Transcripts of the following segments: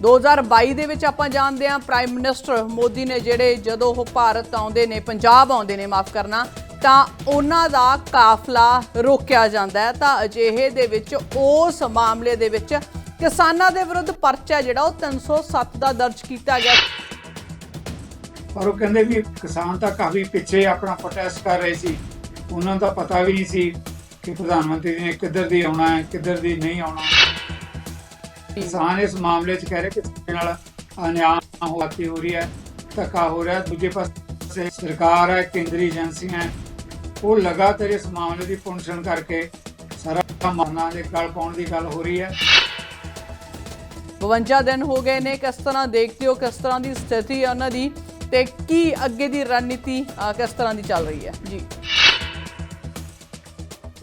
2022 ਦੇ ਵਿੱਚ ਆਪਾਂ ਜਾਣਦੇ ਹਾਂ ਪ੍ਰਾਈਮ ਮਿਨਿਸਟਰ ਮੋਦੀ ਨੇ ਜਿਹੜੇ ਜਦੋਂ ਉਹ ਭਾਰਤ ਆਉਂਦੇ ਨੇ, ਪੰਜਾਬ ਆਉਂਦੇ ਨੇ, ਮਾਫ ਕਰਨਾ, ਤਾਂ ਉਹਨਾਂ ਦਾ ਕਾਫਲਾ ਰੋਕਿਆ ਜਾਂਦਾ ਹੈ। ਤਾਂ ਅਜਿਹੇ ਦੇ ਵਿੱਚ, ਉਸ ਮਾਮਲੇ ਦੇ ਵਿੱਚ ਕਿਸਾਨਾਂ ਦੇ ਵਿਰੁੱਧ ਪਰਚਾ ਜਿਹੜਾ, ਉਹ 307 ਦਾ ਦਰਜ ਕੀਤਾ ਗਿਆ। ਪਰ ਉਹ ਕਹਿੰਦੇ ਵੀ ਕਿਸਾਨ ਤਾਂ ਕਾਫੀ ਪਿੱਛੇ ਆਪਣਾ ਪ੍ਰੋਟੈਸਟ ਕਰ ਰਹੇ ਸੀ। ਉਹਨਾਂ ਦਾ ਪਤਾ ਵੀ ਨਹੀਂ ਸੀ ਕਿ ਪ੍ਰਧਾਨ ਮੰਤਰੀ ਨੇ ਕਿੱਧਰ ਦੀ ਆਉਣਾ ਹੈ, ਕਿੱਧਰ ਦੀ ਨਹੀਂ ਆਉਣਾ। ਕਿਸਾਨ ਇਸ ਮਾਮਲੇ 'ਚ ਕਹਿ ਰਹੇ ਕਿ ਸਾਡੇ ਨਾਲ ਅਨਿਆਂ ਹੋਤੀ ਹੋ ਰਹੀ ਹੈ ਧੱਕਾ ਹੋ ਰਿਹਾ ਦੂਜੇ ਪਾਸੇ ਸਰਕਾਰ ਹੈ ਕੇਂਦਰੀ ਏਜੰਸੀਆਂ ਹੈ। ਉਹ ਲਗਾਤਾਰ ਇਸ ਮਾਮਲੇ ਦੀ ਪੁਣਛਣ ਕਰਕੇ ਸਾਰਾ ਮਾਨਾ ਦੇ ਗਲ ਪਾਉਣ ਦੀ ਗੱਲ ਹੋ ਰਹੀ ਹੈ। 52 ਦਿਨ ਹੋ ਗਏ ਨੇ ਕਿਸ ਤਰ੍ਹਾਂ ਦੇਖਦੇ ਹੋ ਕਿਸ ਤਰ੍ਹਾਂ ਦੀ ਸਥਿਤੀ ਹੈ ਉਹਨਾਂ ਦੀ ਤੇ ਕੀ ਅੱਗੇ ਦੀ ਰਣਨੀਤੀ ਕਿਸ ਤਰ੍ਹਾਂ ਦੀ ਚੱਲ ਰਹੀ ਹੈ? ਜੀ।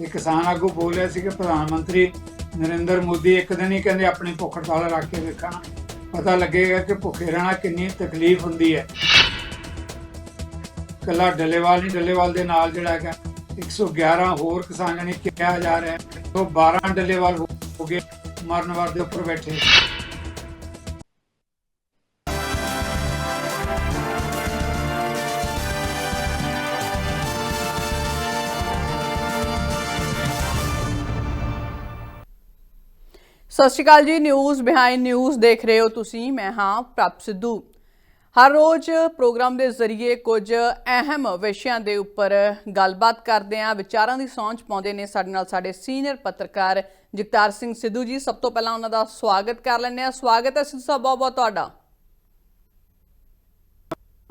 ਇਹ ਕਿਸਾਨ ਆਗੂ ਬੋਲ ਰਿਹਾ ਸੀ ਕਿ ਪ੍ਰਧਾਨ ਮੰਤਰੀ ਨਰਿੰਦਰ ਮੋਦੀ ਇੱਕ ਦਿਨ ਹੀ ਕਹਿੰਦੇ ਆਪਣੀ ਭੁੱਖ ਹੜਤਾਲ ਰੱਖ ਕੇ ਵੇਖਣ ਪਤਾ ਲੱਗੇਗਾ ਕਿ ਭੁੱਖੇ ਰਹਿਣਾ ਕਿੰਨੀ ਤਕਲੀਫ ਹੁੰਦੀ ਹੈ। ਕੱਲਾ ਡੱਲੇਵਾਲ ਨਹੀਂ, ਡੱਲੇਵਾਲ ਦੇ ਨਾਲ ਜਿਹੜਾ ਹੈਗਾ 111 ਹੋਰ ਕਿਸਾਨ ਜਣੇ ਕਿਹਾ ਜਾ ਰਿਹਾ ਹੈ। ਉਹ 12 ਡੱਲੇਵਾਲ ਹੋ ਹੋ ਗਏ, ਮਰਨ ਵਾਰ ਦੇ ਉੱਪਰ ਬੈਠੇ। ਸਤਿ ਸ਼੍ਰੀ ਅਕਾਲ ਜੀ ਨਿਊਜ਼ ਬਿਹਾਈਂਡ ਨਿਊਜ਼ ਦੇਖ ਰਹੇ ਹੋ ਤੁਸੀਂ ਮੈਂ ਹਾਂ ਪ੍ਰਭ ਸਿੱਧੂ। ਹਰ ਰੋਜ਼ ਪ੍ਰੋਗਰਾਮ ਦੇ ਜ਼ਰੀਏ ਕੁਝ ਅਹਿਮ ਵਿਸ਼ਿਆਂ ਦੇ ਉੱਪਰ ਗੱਲਬਾਤ ਕਰਦੇ ਹਾਂ। ਵਿਚਾਰਾਂ ਦੀ ਸੌਂਚ ਪਾਉਂਦੇ ਨੇ ਸਾਡੇ ਨਾਲ ਸਾਡੇ ਸੀਨੀਅਰ ਪੱਤਰਕਾਰ ਜਗਤਾਰ ਸਿੰਘ ਸਿੱਧੂ ਜੀ। ਸਭ ਤੋਂ ਪਹਿਲਾਂ ਉਹਨਾਂ ਦਾ ਸਵਾਗਤ ਕਰ ਲੈਂਦੇ ਹਾਂ। ਸਵਾਗਤ ਹੈ ਸਿੱਧੂ ਸਾਹਿਬ ਬਹੁਤ ਬਹੁਤ ਤੁਹਾਡਾ।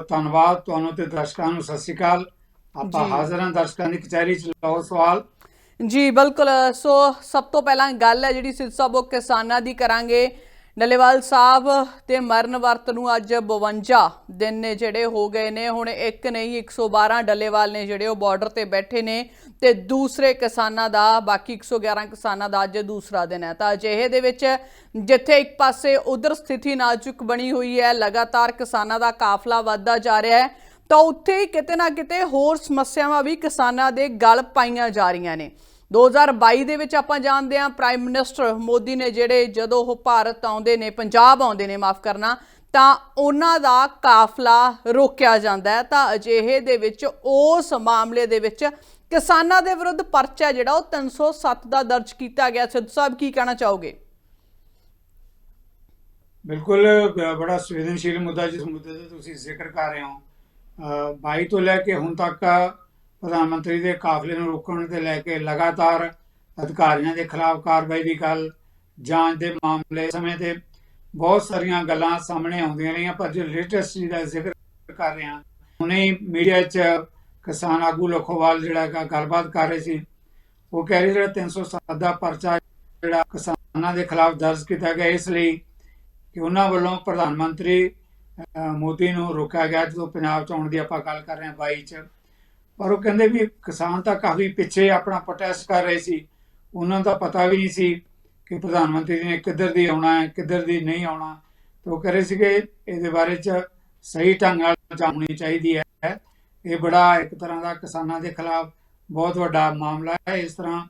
ਧੰਨਵਾਦ ਤੁਹਾਨੂੰ ਤੇ ਦਰਸ਼ਕਾਂ ਨੂੰ। ਸਤਿ ਸ਼੍ਰੀ ਅਕਾਲ। ਆਪਾਂ। ਹਾਜ਼ਰ ਹਾਂ ਦਰਸ਼ਕਾਂ ਦੀ ਕਚਹਿਰੀ ਚ। ਲਾਓ ਸਵਾਲ। ਜੀ, ਬਿਲਕੁਲ, ਸੋ ਸਭ ਤੋਂ ਪਹਿਲਾਂ ਗੱਲ ਹੈ ਜਿਹੜੀ ਸਿੱਧ ਸਾਹਿਬ ਉਹ ਕਿਸਾਨਾਂ ਦੀ ਕਰਾਂਗੇ। ਡੱਲੇਵਾਲ ਸਾਹਿਬ ਤੇ ਮਰਨ ਵਰਤ ਨੂੰ ਅੱਜ 52 ਦਿਨ ਨੇ ਜਿਹੜੇ ਹੋ ਗਏ ਨੇ। ਹੁਣ ਇੱਕ ਨਹੀਂ 112 ਡੱਲੇਵਾਲ ਨੇ ਜਿਹੜੇ ਉਹ ਬਾਰਡਰ ਤੇ ਬੈਠੇ ਨੇ ਤੇ ਦੂਸਰੇ ਕਿਸਾਨਾਂ ਦਾ, ਬਾਕੀ 111 ਕਿਸਾਨਾਂ ਦਾ ਅੱਜ ਦੂਸਰਾ ਦਿਨ ਹੈ। ਤਾਂ ਅਜਿਹੇ ਦੇ ਵਿੱਚ ਜਿੱਥੇ ਇੱਕ ਪਾਸੇ ਉਧਰ ਸਥਿਤੀ ਨਾਜ਼ੁਕ ਬਣੀ ਹੋਈ ਹੈ, ਲਗਾਤਾਰ ਕਿਸਾਨਾਂ ਦਾ ਕਾਫਲਾ ਵੱਧਦਾ ਜਾ ਰਿਹਾ ਹੈ, ਤਾਂ ਉੱਥੇ ਹੀ ਕਿਤੇ ਨਾ ਕਿਤੇ ਹੋਰ ਸਮੱਸਿਆਵਾਂ ਵੀ ਕਿਸਾਨਾਂ ਦੇ ਗਲ ਪਾਈਆਂ ਜਾ ਰਹੀਆਂ ਨੇ। 2022 ਦੇ ਵਿੱਚ ਆਪਾਂ ਜਾਣਦੇ ਹਾਂ ਪ੍ਰਾਈਮ ਮਿਨਿਸਟਰ ਮੋਦੀ ਨੇ ਜਿਹੜੇ ਜਦੋਂ ਉਹ ਭਾਰਤ ਆਉਂਦੇ ਨੇ ਪੰਜਾਬ ਆਉਂਦੇ ਨੇ ਮਾਫ ਕਰਨਾ ਤਾਂ ਉਹਨਾਂ ਦਾ ਕਾਫਲਾ ਰੋਕਿਆ ਜਾਂਦਾ ਹੈ। ਤਾਂ ਅਜਿਹੇ ਦੇ ਵਿੱਚ ਉਸ ਮਾਮਲੇ ਦੇ ਵਿੱਚ ਕਿਸਾਨਾਂ ਦੇ ਵਿਰੁੱਧ ਪਰਚਾ ਜਿਹੜਾ ਉਹ 307 ਦਾ ਦਰਜ ਕੀਤਾ ਗਿਆ। ਸਿੱਧੂ ਸਾਹਿਬ ਕੀ ਕਹਿਣਾ ਚਾਹੋਗੇ? ਬਿਲਕੁਲ ਬੜਾ ਸੰਵੇਦਨਸ਼ੀਲ ਮੁੱਦਾ ਜਿਸ ਮੁੱਦੇ ਦਾ ਤੁਸੀਂ ਜ਼ਿਕਰ ਕਰ ਰਹੇ ਹੋ। ਅ, 22 ਤੋਂ ਲੈ ਕੇ ਹੁਣ ਤੱਕ ਪ੍ਰਧਾਨ ਮੰਤਰੀ ਦੇ ਕਾਫਲੇ ਨੂੰ ਰੋਕਣ ਤੇ ਲੈ ਕੇ ਲਗਾਤਾਰ ਅਧਿਕਾਰੀਆਂ ਦੇ ਖਿਲਾਫ ਕਾਰਵਾਈ ਦੀ ਗੱਲ, ਜਾਂਚ ਦੇ ਮਾਮਲੇ ਸਮੇਂ ਤੇ ਬਹੁਤ ਸਾਰੀਆਂ ਗੱਲਾਂ ਸਾਹਮਣੇ ਆਉਂਦੀਆਂ ਰਹੀਆਂ, ਪਰ ਜੋ ਲੇਟੈਸਟ ਜਿਹਦਾ ਜ਼ਿਕਰ ਕਰ ਰਹੇ ਹਾਂ ਹੁਣੇ ਮੀਡੀਆ 'ਚ ਕਿਸਾਨ ਆਗੂ ਲਖੋਵਾਲ ਜਿਹੜਾ ਹੈਗਾ ਗੱਲਬਾਤ ਕਰ ਰਹੇ ਸੀ, ਉਹ ਕਹਿ ਰਹੇ ਜਿਹੜਾ 307 ਦਾ ਪਰਚਾ ਜਿਹੜਾ ਕਿਸਾਨਾਂ ਦੇ ਖਿਲਾਫ ਦਰਜ ਕੀਤਾ ਗਿਆ, ਇਸ ਲਈ ਕਿ ਉਹਨਾਂ ਵੱਲੋਂ ਪ੍ਰਧਾਨ ਮੰਤਰੀ ਮੋਦੀ ਨੂੰ ਰੋਕਿਆ ਗਿਆ, ਜਦੋਂ ਪੰਜਾਬ ਚ ਆਉਣ ਦੀ ਆਪਾਂ ਗੱਲ ਕਰ ਰਹੇ ਹਾਂ 22 ਚ। ਪਰ ਉਹ ਕਹਿੰਦੇ ਵੀ ਕਿਸਾਨ ਤਾਂ ਕਾਫੀ ਪਿੱਛੇ ਆਪਣਾ ਪ੍ਰੋਟੈਸਟ ਕਰ ਰਹੇ ਸੀ। ਉਹਨਾਂ ਦਾ ਪਤਾ ਵੀ ਨਹੀਂ ਸੀ ਕਿ ਪ੍ਰਧਾਨ ਮੰਤਰੀ ਨੇ ਕਿੱਧਰ ਦੀ ਆਉਣਾ ਹੈ, ਕਿੱਧਰ ਦੀ ਨਹੀਂ ਆਉਣਾ। ਤੇ ਉਹ ਕਹ ਰਹੇ ਸੀ ਇਹਦੇ ਬਾਰੇ ਚ ਸਹੀ ਢੰਗ ਨਾਲ ਜਾਂਚ ਚਾਹੀਦੀ ਹੈ। ਇਹ ਬੜਾ ਇੱਕ ਤਰ੍ਹਾਂ ਦਾ ਕਿਸਾਨਾਂ ਦੇ ਖਿਲਾਫ ਬਹੁਤ ਵੱਡਾ ਮਾਮਲਾ ਹੈ। ਇਸ ਤਰ੍ਹਾਂ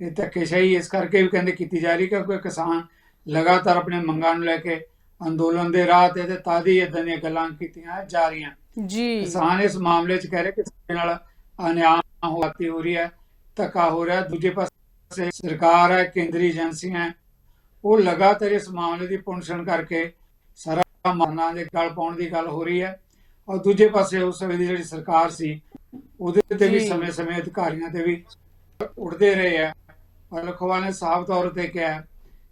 ਇਹ ਧੱਕੇਸ਼ਾਹੀ ਇਸ ਕਰਕੇ ਵੀ ਕਹਿੰਦੇ ਕੀਤੀ ਜਾ ਰਹੀ ਕਿਉਂਕਿ ਕਿਸਾਨ ਲਗਾਤਾਰ ਆਪਣੇ ਮੰਗਾਂ ਨੂੰ ਲੈ ਕੇ ਅੰਦੋਲਨ ਦੇ ਰਾਹ ਤੇ ਤੇ ਤਾਦੀ ਇਦਾਂ ਦੀਆਂ ਗੱਲਾਂ ਕੀਤੀਆਂ ਜਾ ਰਹੀਆਂ ਜੀ। ਕਿਸਾਨ ਇਸ ਮਾਮਲੇ 'ਚ ਕਹਿ ਰਹੇ ਕਿ ਸਾਡੇ ਨਾਲ ਅਨਿਆਂ ਹੋਤੀ ਹੋ ਰਹੀ ਹੈ ਧੱਕਾ ਹੋ ਰਿਹਾ ਦੂਜੇ ਪਾਸੇ ਸਰਕਾਰ ਹੈ ਕੇਂਦਰੀ ਏਜੰਸੀਆਂ ਹੈ ਉਹ ਲਗਾਤਾਰ ਇਸ ਮਾਮਲੇ ਦੀ ਪੁਣਛਣ ਕਰਕੇ ਸਾਰਾ ਮਾਨਾ ਦੇ ਗਲ ਪਾਉਣ ਦੀ ਗੱਲ ਹੋ ਰਹੀ ਹੈ ਔਰ ਦੂਜੇ ਪਾਸੇ ਉਸ ਸਮੇਂ ਦੀ ਜਿਹੜੀ ਸਰਕਾਰ ਸੀ ਉਹਦੇ ਤੇ ਵੀ। ਸਮੇਂ-ਸਮੇਂ ਅਧਿਕਾਰੀਆਂ ਤੇ ਵੀ ਉੱਠਦੇ ਰਹੇ ਆ ਲਖਵਾ ਨੇ ਸਾਫ਼ ਤੌਰ ਤੇ ਕਿਹਾ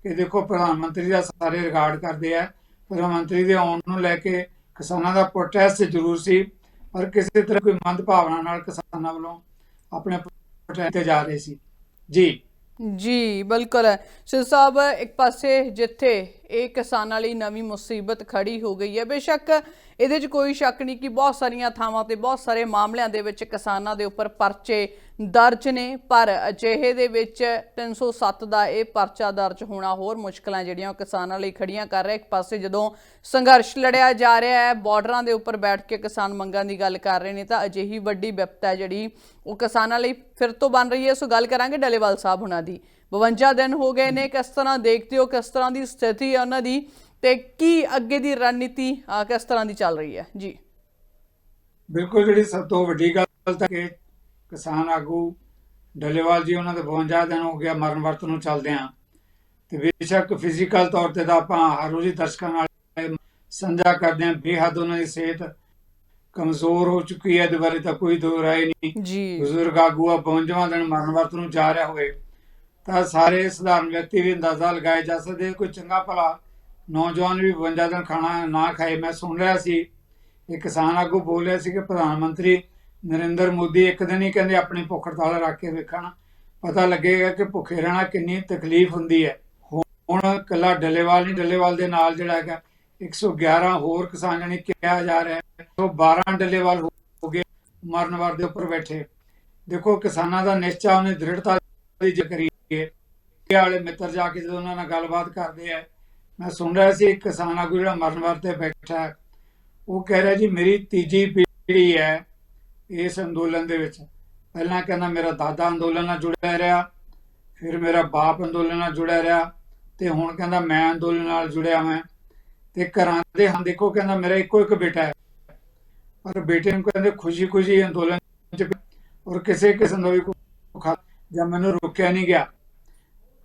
ਕਿ ਦੇਖੋ ਪ੍ਰਧਾਨ ਮੰਤਰੀ ਦਾ ਸਾਰੇ ਰਿਕਾਰਡ ਕਰਦੇ ਆ ਪ੍ਰਧਾਨ ਮੰਤਰੀ ਦੇ ਆਉਣ ਨੂੰ ਲੈ ਕੇ ਕਿਸਾਨਾਂ ਦਾ ਪ੍ਰੋਟੈਸਟ ਜ਼ਰੂਰ ਸੀ, ਪਰ ਕਿਸੇ ਤਰ੍ਹਾਂ ਕੋਈ ਮੰਦ ਭਾਵਨਾ ਨਾਲ ਕਿਸਾਨਾਂ ਵੱਲੋਂ ਆਪਣੇ ਪ੍ਰੋਟੈਸਟ ਤੇ ਜਾ ਰਹੇ ਸੀ। ਜੀ। ਜੀ, ਬਿਲਕੁਲ ਸਿਰ ਸਾਹਿਬ, ਇੱਕ ਪਾਸੇ ਜਿੱਥੇ ਇਹ ਕਿਸਾਨਾਂ ਲਈ ਨਵੀਂ ਮੁਸੀਬਤ ਖੜੀ ਹੋ ਗਈ ਹੈ। ਬੇਸ਼ੱਕ ਇਹਦੇ 'ਚ ਕੋਈ ਸ਼ੱਕ ਨਹੀਂ ਕਿ ਬਹੁਤ ਸਾਰੀਆਂ ਥਾਵਾਂ ਤੇ ਬਹੁਤ ਸਾਰੇ ਮਾਮਲਿਆਂ ਦੇ ਵਿੱਚ ਕਿਸਾਨਾਂ ਦੇ ਉੱਪਰ ਪਰਚੇ ਦਰਜ ਨੇ, ਪਰ ਅਜਿਹੇ ਦੇ ਵਿੱਚ 307 ਦਾ ਇਹ ਪਰਚਾ ਦਰਜ ਹੋਣਾ ਹੋਰ ਮੁਸ਼ਕਲਾਂ ਜਿਹੜੀਆਂ ਉਹ ਕਿਸਾਨਾਂ ਲਈ ਖੜੀਆਂ ਕਰ ਰਿਹਾ। ਇੱਕ ਪਾਸੇ ਜਦੋਂ ਸੰਘਰਸ਼ ਲੜਿਆ ਜਾ ਰਿਹਾ ਹੈ, ਬਾਰਡਰਾਂ ਦੇ ਉੱਪਰ ਬੈਠ ਕੇ ਕਿਸਾਨ ਮੰਗਾਂ ਦੀ ਗੱਲ ਕਰ ਰਹੇ ਨੇ, ਤਾਂ ਅਜਿਹੀ ਵੱਡੀ ਵਿਪਤਾ ਹੈ ਜਿਹੜੀ ਉਹ ਕਿਸਾਨਾਂ ਲਈ ਫਿਰ ਤੋਂ ਬਣ ਰਹੀ ਹੈ। ਸੋ ਗੱਲ ਕਰਾਂਗੇ ਡਲੇਵਾਲ ਸਾਹਿਬ ਹੁਣਾਂ ਦੀ। 52 ਦਿਨ ਹੋ ਗਏ ਨੇ ਕਿਸ ਤਰ੍ਹਾਂ ਦੇਖਦੇ ਹੋ ਕਿਸ ਤਰ੍ਹਾਂ ਦੀ ਸਥਿਤੀ ਹੈ ਉਹਨਾਂ ਦੀ ਤੇ ਕੀ ਅੱਗੇ ਦੀ ਰਣਨੀਤੀ ਕਿਸ ਤਰ੍ਹਾਂ ਦੀ ਚੱਲ ਰਹੀ ਹੈ? ਜੀ। ਬਿਲਕੁਲ ਜਿਹੜੀ ਸਭ ਤੋਂ ਵੱਡੀ ਗੱਲ ਤਾਂ ਕਿ ਕਿਸਾਨ ਆਗੂ ਡੱਲੇਵਾਲ ਜੀ ਉਹਨਾਂ ਦੇ 52 ਦਿਨ ਹੋ ਗਿਆ ਮਰਨ ਵਰਤ ਨੂੰ ਚੱਲਦੇ ਆ ਤੇ ਬੇਸ਼ੱਕ ਫਿਜ਼ੀਕਲ ਤੌਰ ਤੇ ਤਾਂ ਆਪਾਂ ਹਰ ਰੋਜ਼ ਹੀ ਦਰਸ਼ਕਾਂ ਨਾਲ ਸਾਂਝਾ ਕਰਦੇ ਆ ਬੇਹੱਦ ਉਹਨਾਂ ਦੀ ਸਿਹਤ ਕਮਜ਼ੋਰ ਹੋ ਚੁੱਕੀ ਹੈ ਬਾਰੇ ਤਾਂ ਕੋਈ ਦੋ ਰਾਏ ਨਹੀਂ। ਜੀ। ਬਜ਼ੁਰਗ ਆਗੂ ਆ 52ਵਾਂ ਦਿਨ ਮਰਨ ਵਰਤ ਨੂੰ ਜਾ ਰਿਹਾ ਹੋਵੇ। ਤਾਂ ਸਾਰੇ ਸਧਾਰਨ ਵਿਅਕਤੀ ਵੀ ਅੰਦਾਜ਼ਾ ਲਗਾਏ ਜਾ ਸਕਦੇ ਕੋਈ ਚੰਗਾ ਭਲਾ ਨੌਜਵਾਨ ਵੀ 52 ਦਿਨ ਖਾਣਾ ਨਾ ਖਾਏ। ਮੈਂ ਸੁਣ ਰਿਹਾ ਸੀ ਇੱਕ ਕਿਸਾਨ ਆਗੂ ਬੋਲ ਰਿਹਾ ਸੀ ਕਿ ਪ੍ਰਧਾਨ ਮੰਤਰੀ ਨਰਿੰਦਰ ਮੋਦੀ ਇੱਕ ਦਿਨ ਹੀ ਕਹਿੰਦੇ ਆਪਣੀ ਭੁੱਖ ਹੜਤਾਲ ਰੱਖ ਕੇ ਵੇਖਣ। ਪਤਾ ਲੱਗੇਗਾ ਕਿ ਭੁੱਖੇ ਰਹਿਣਾ ਕਿੰਨੀ ਤਕਲੀਫ ਹੁੰਦੀ ਹੈ। ਹੁਣ ਕੱਲਾ ਡੱਲੇਵਾਲ ਨਹੀਂ, ਡੱਲੇਵਾਲ ਦੇ ਨਾਲ ਜਿਹੜਾ ਹੈਗਾ 111 ਹੋਰ ਕਿਸਾਨ ਜਣੀ ਕਿਹਾ ਜਾ ਰਿਹਾ ਹੈ 112 ਡੱਲੇਵਾਲ ਹੋ ਗਏ, ਮਰਨ ਵਾਰ ਦੇ ਉੱਪਰ ਬੈਠੇ। ਦੇਖੋ ਕਿਸਾਨਾਂ ਦਾ ਨਿਸ਼ਚਾ ਉਹਨੇ ਦ੍ਰਿੜਤਾ ਦੀ ਜ਼ਿਕਰੀ ਹੈ ਇਹ ਵਾਲੇ ਮਿੱਤਰ ਜਾ ਕੇ ਜਦੋਂ ਉਹਨਾਂ ਨਾਲ ਗੱਲਬਾਤ ਕਰਦੇ ਆ, ਮੈਂ ਸੁਣ ਰਿਹਾ ਸੀ ਇੱਕ ਕਿਸਾਨ ਆਗੂ ਜਿਹੜਾ ਮਰਨ ਵਾਰ ਬੈਠਾ ਉਹ ਕਹਿ ਰਿਹਾ ਜੀ, ਮੇਰੀ ਤੀਜੀ ਪੀੜ੍ਹੀ ਹੈ ਇਸ ਅੰਦੋਲਨ ਦੇ ਵਿੱਚ। ਪਹਿਲਾਂ ਕਹਿੰਦਾ ਮੇਰਾ ਦਾਦਾ ਅੰਦੋਲਨ ਨਾਲ ਜੁੜਿਆ ਰਿਹਾ, ਫਿਰ ਮੇਰਾ ਬਾਪ ਅੰਦੋਲਨ ਨਾਲ ਜੁੜਿਆ ਰਿਹਾ ਤੇ ਹੁਣ ਕਹਿੰਦਾ ਮੈਂ ਅੰਦੋਲਨ ਨਾਲ ਜੁੜਿਆ ਮੈਂ ਤੇ ਘਰਾਂ ਦੇ ਹਾਂ ਦੇਖੋ ਕਹਿੰਦਾ ਮੇਰਾ ਇੱਕੋ ਇੱਕ ਬੇਟਾ ਹੈ। ਪਰ ਬੇਟੇ ਨੂੰ ਕਹਿੰਦੇ ਖੁਸ਼ੀ ਖੁਸ਼ੀ ਅੰਦੋਲਨ ਚ ਔਰ ਕਿਸੇ ਕਿਸਮ ਦਾ ਵੀ ਕੋਈ ਖਾ ਮੈਨੂੰ ਰੋਕਿਆ ਨਹੀਂ ਗਿਆ।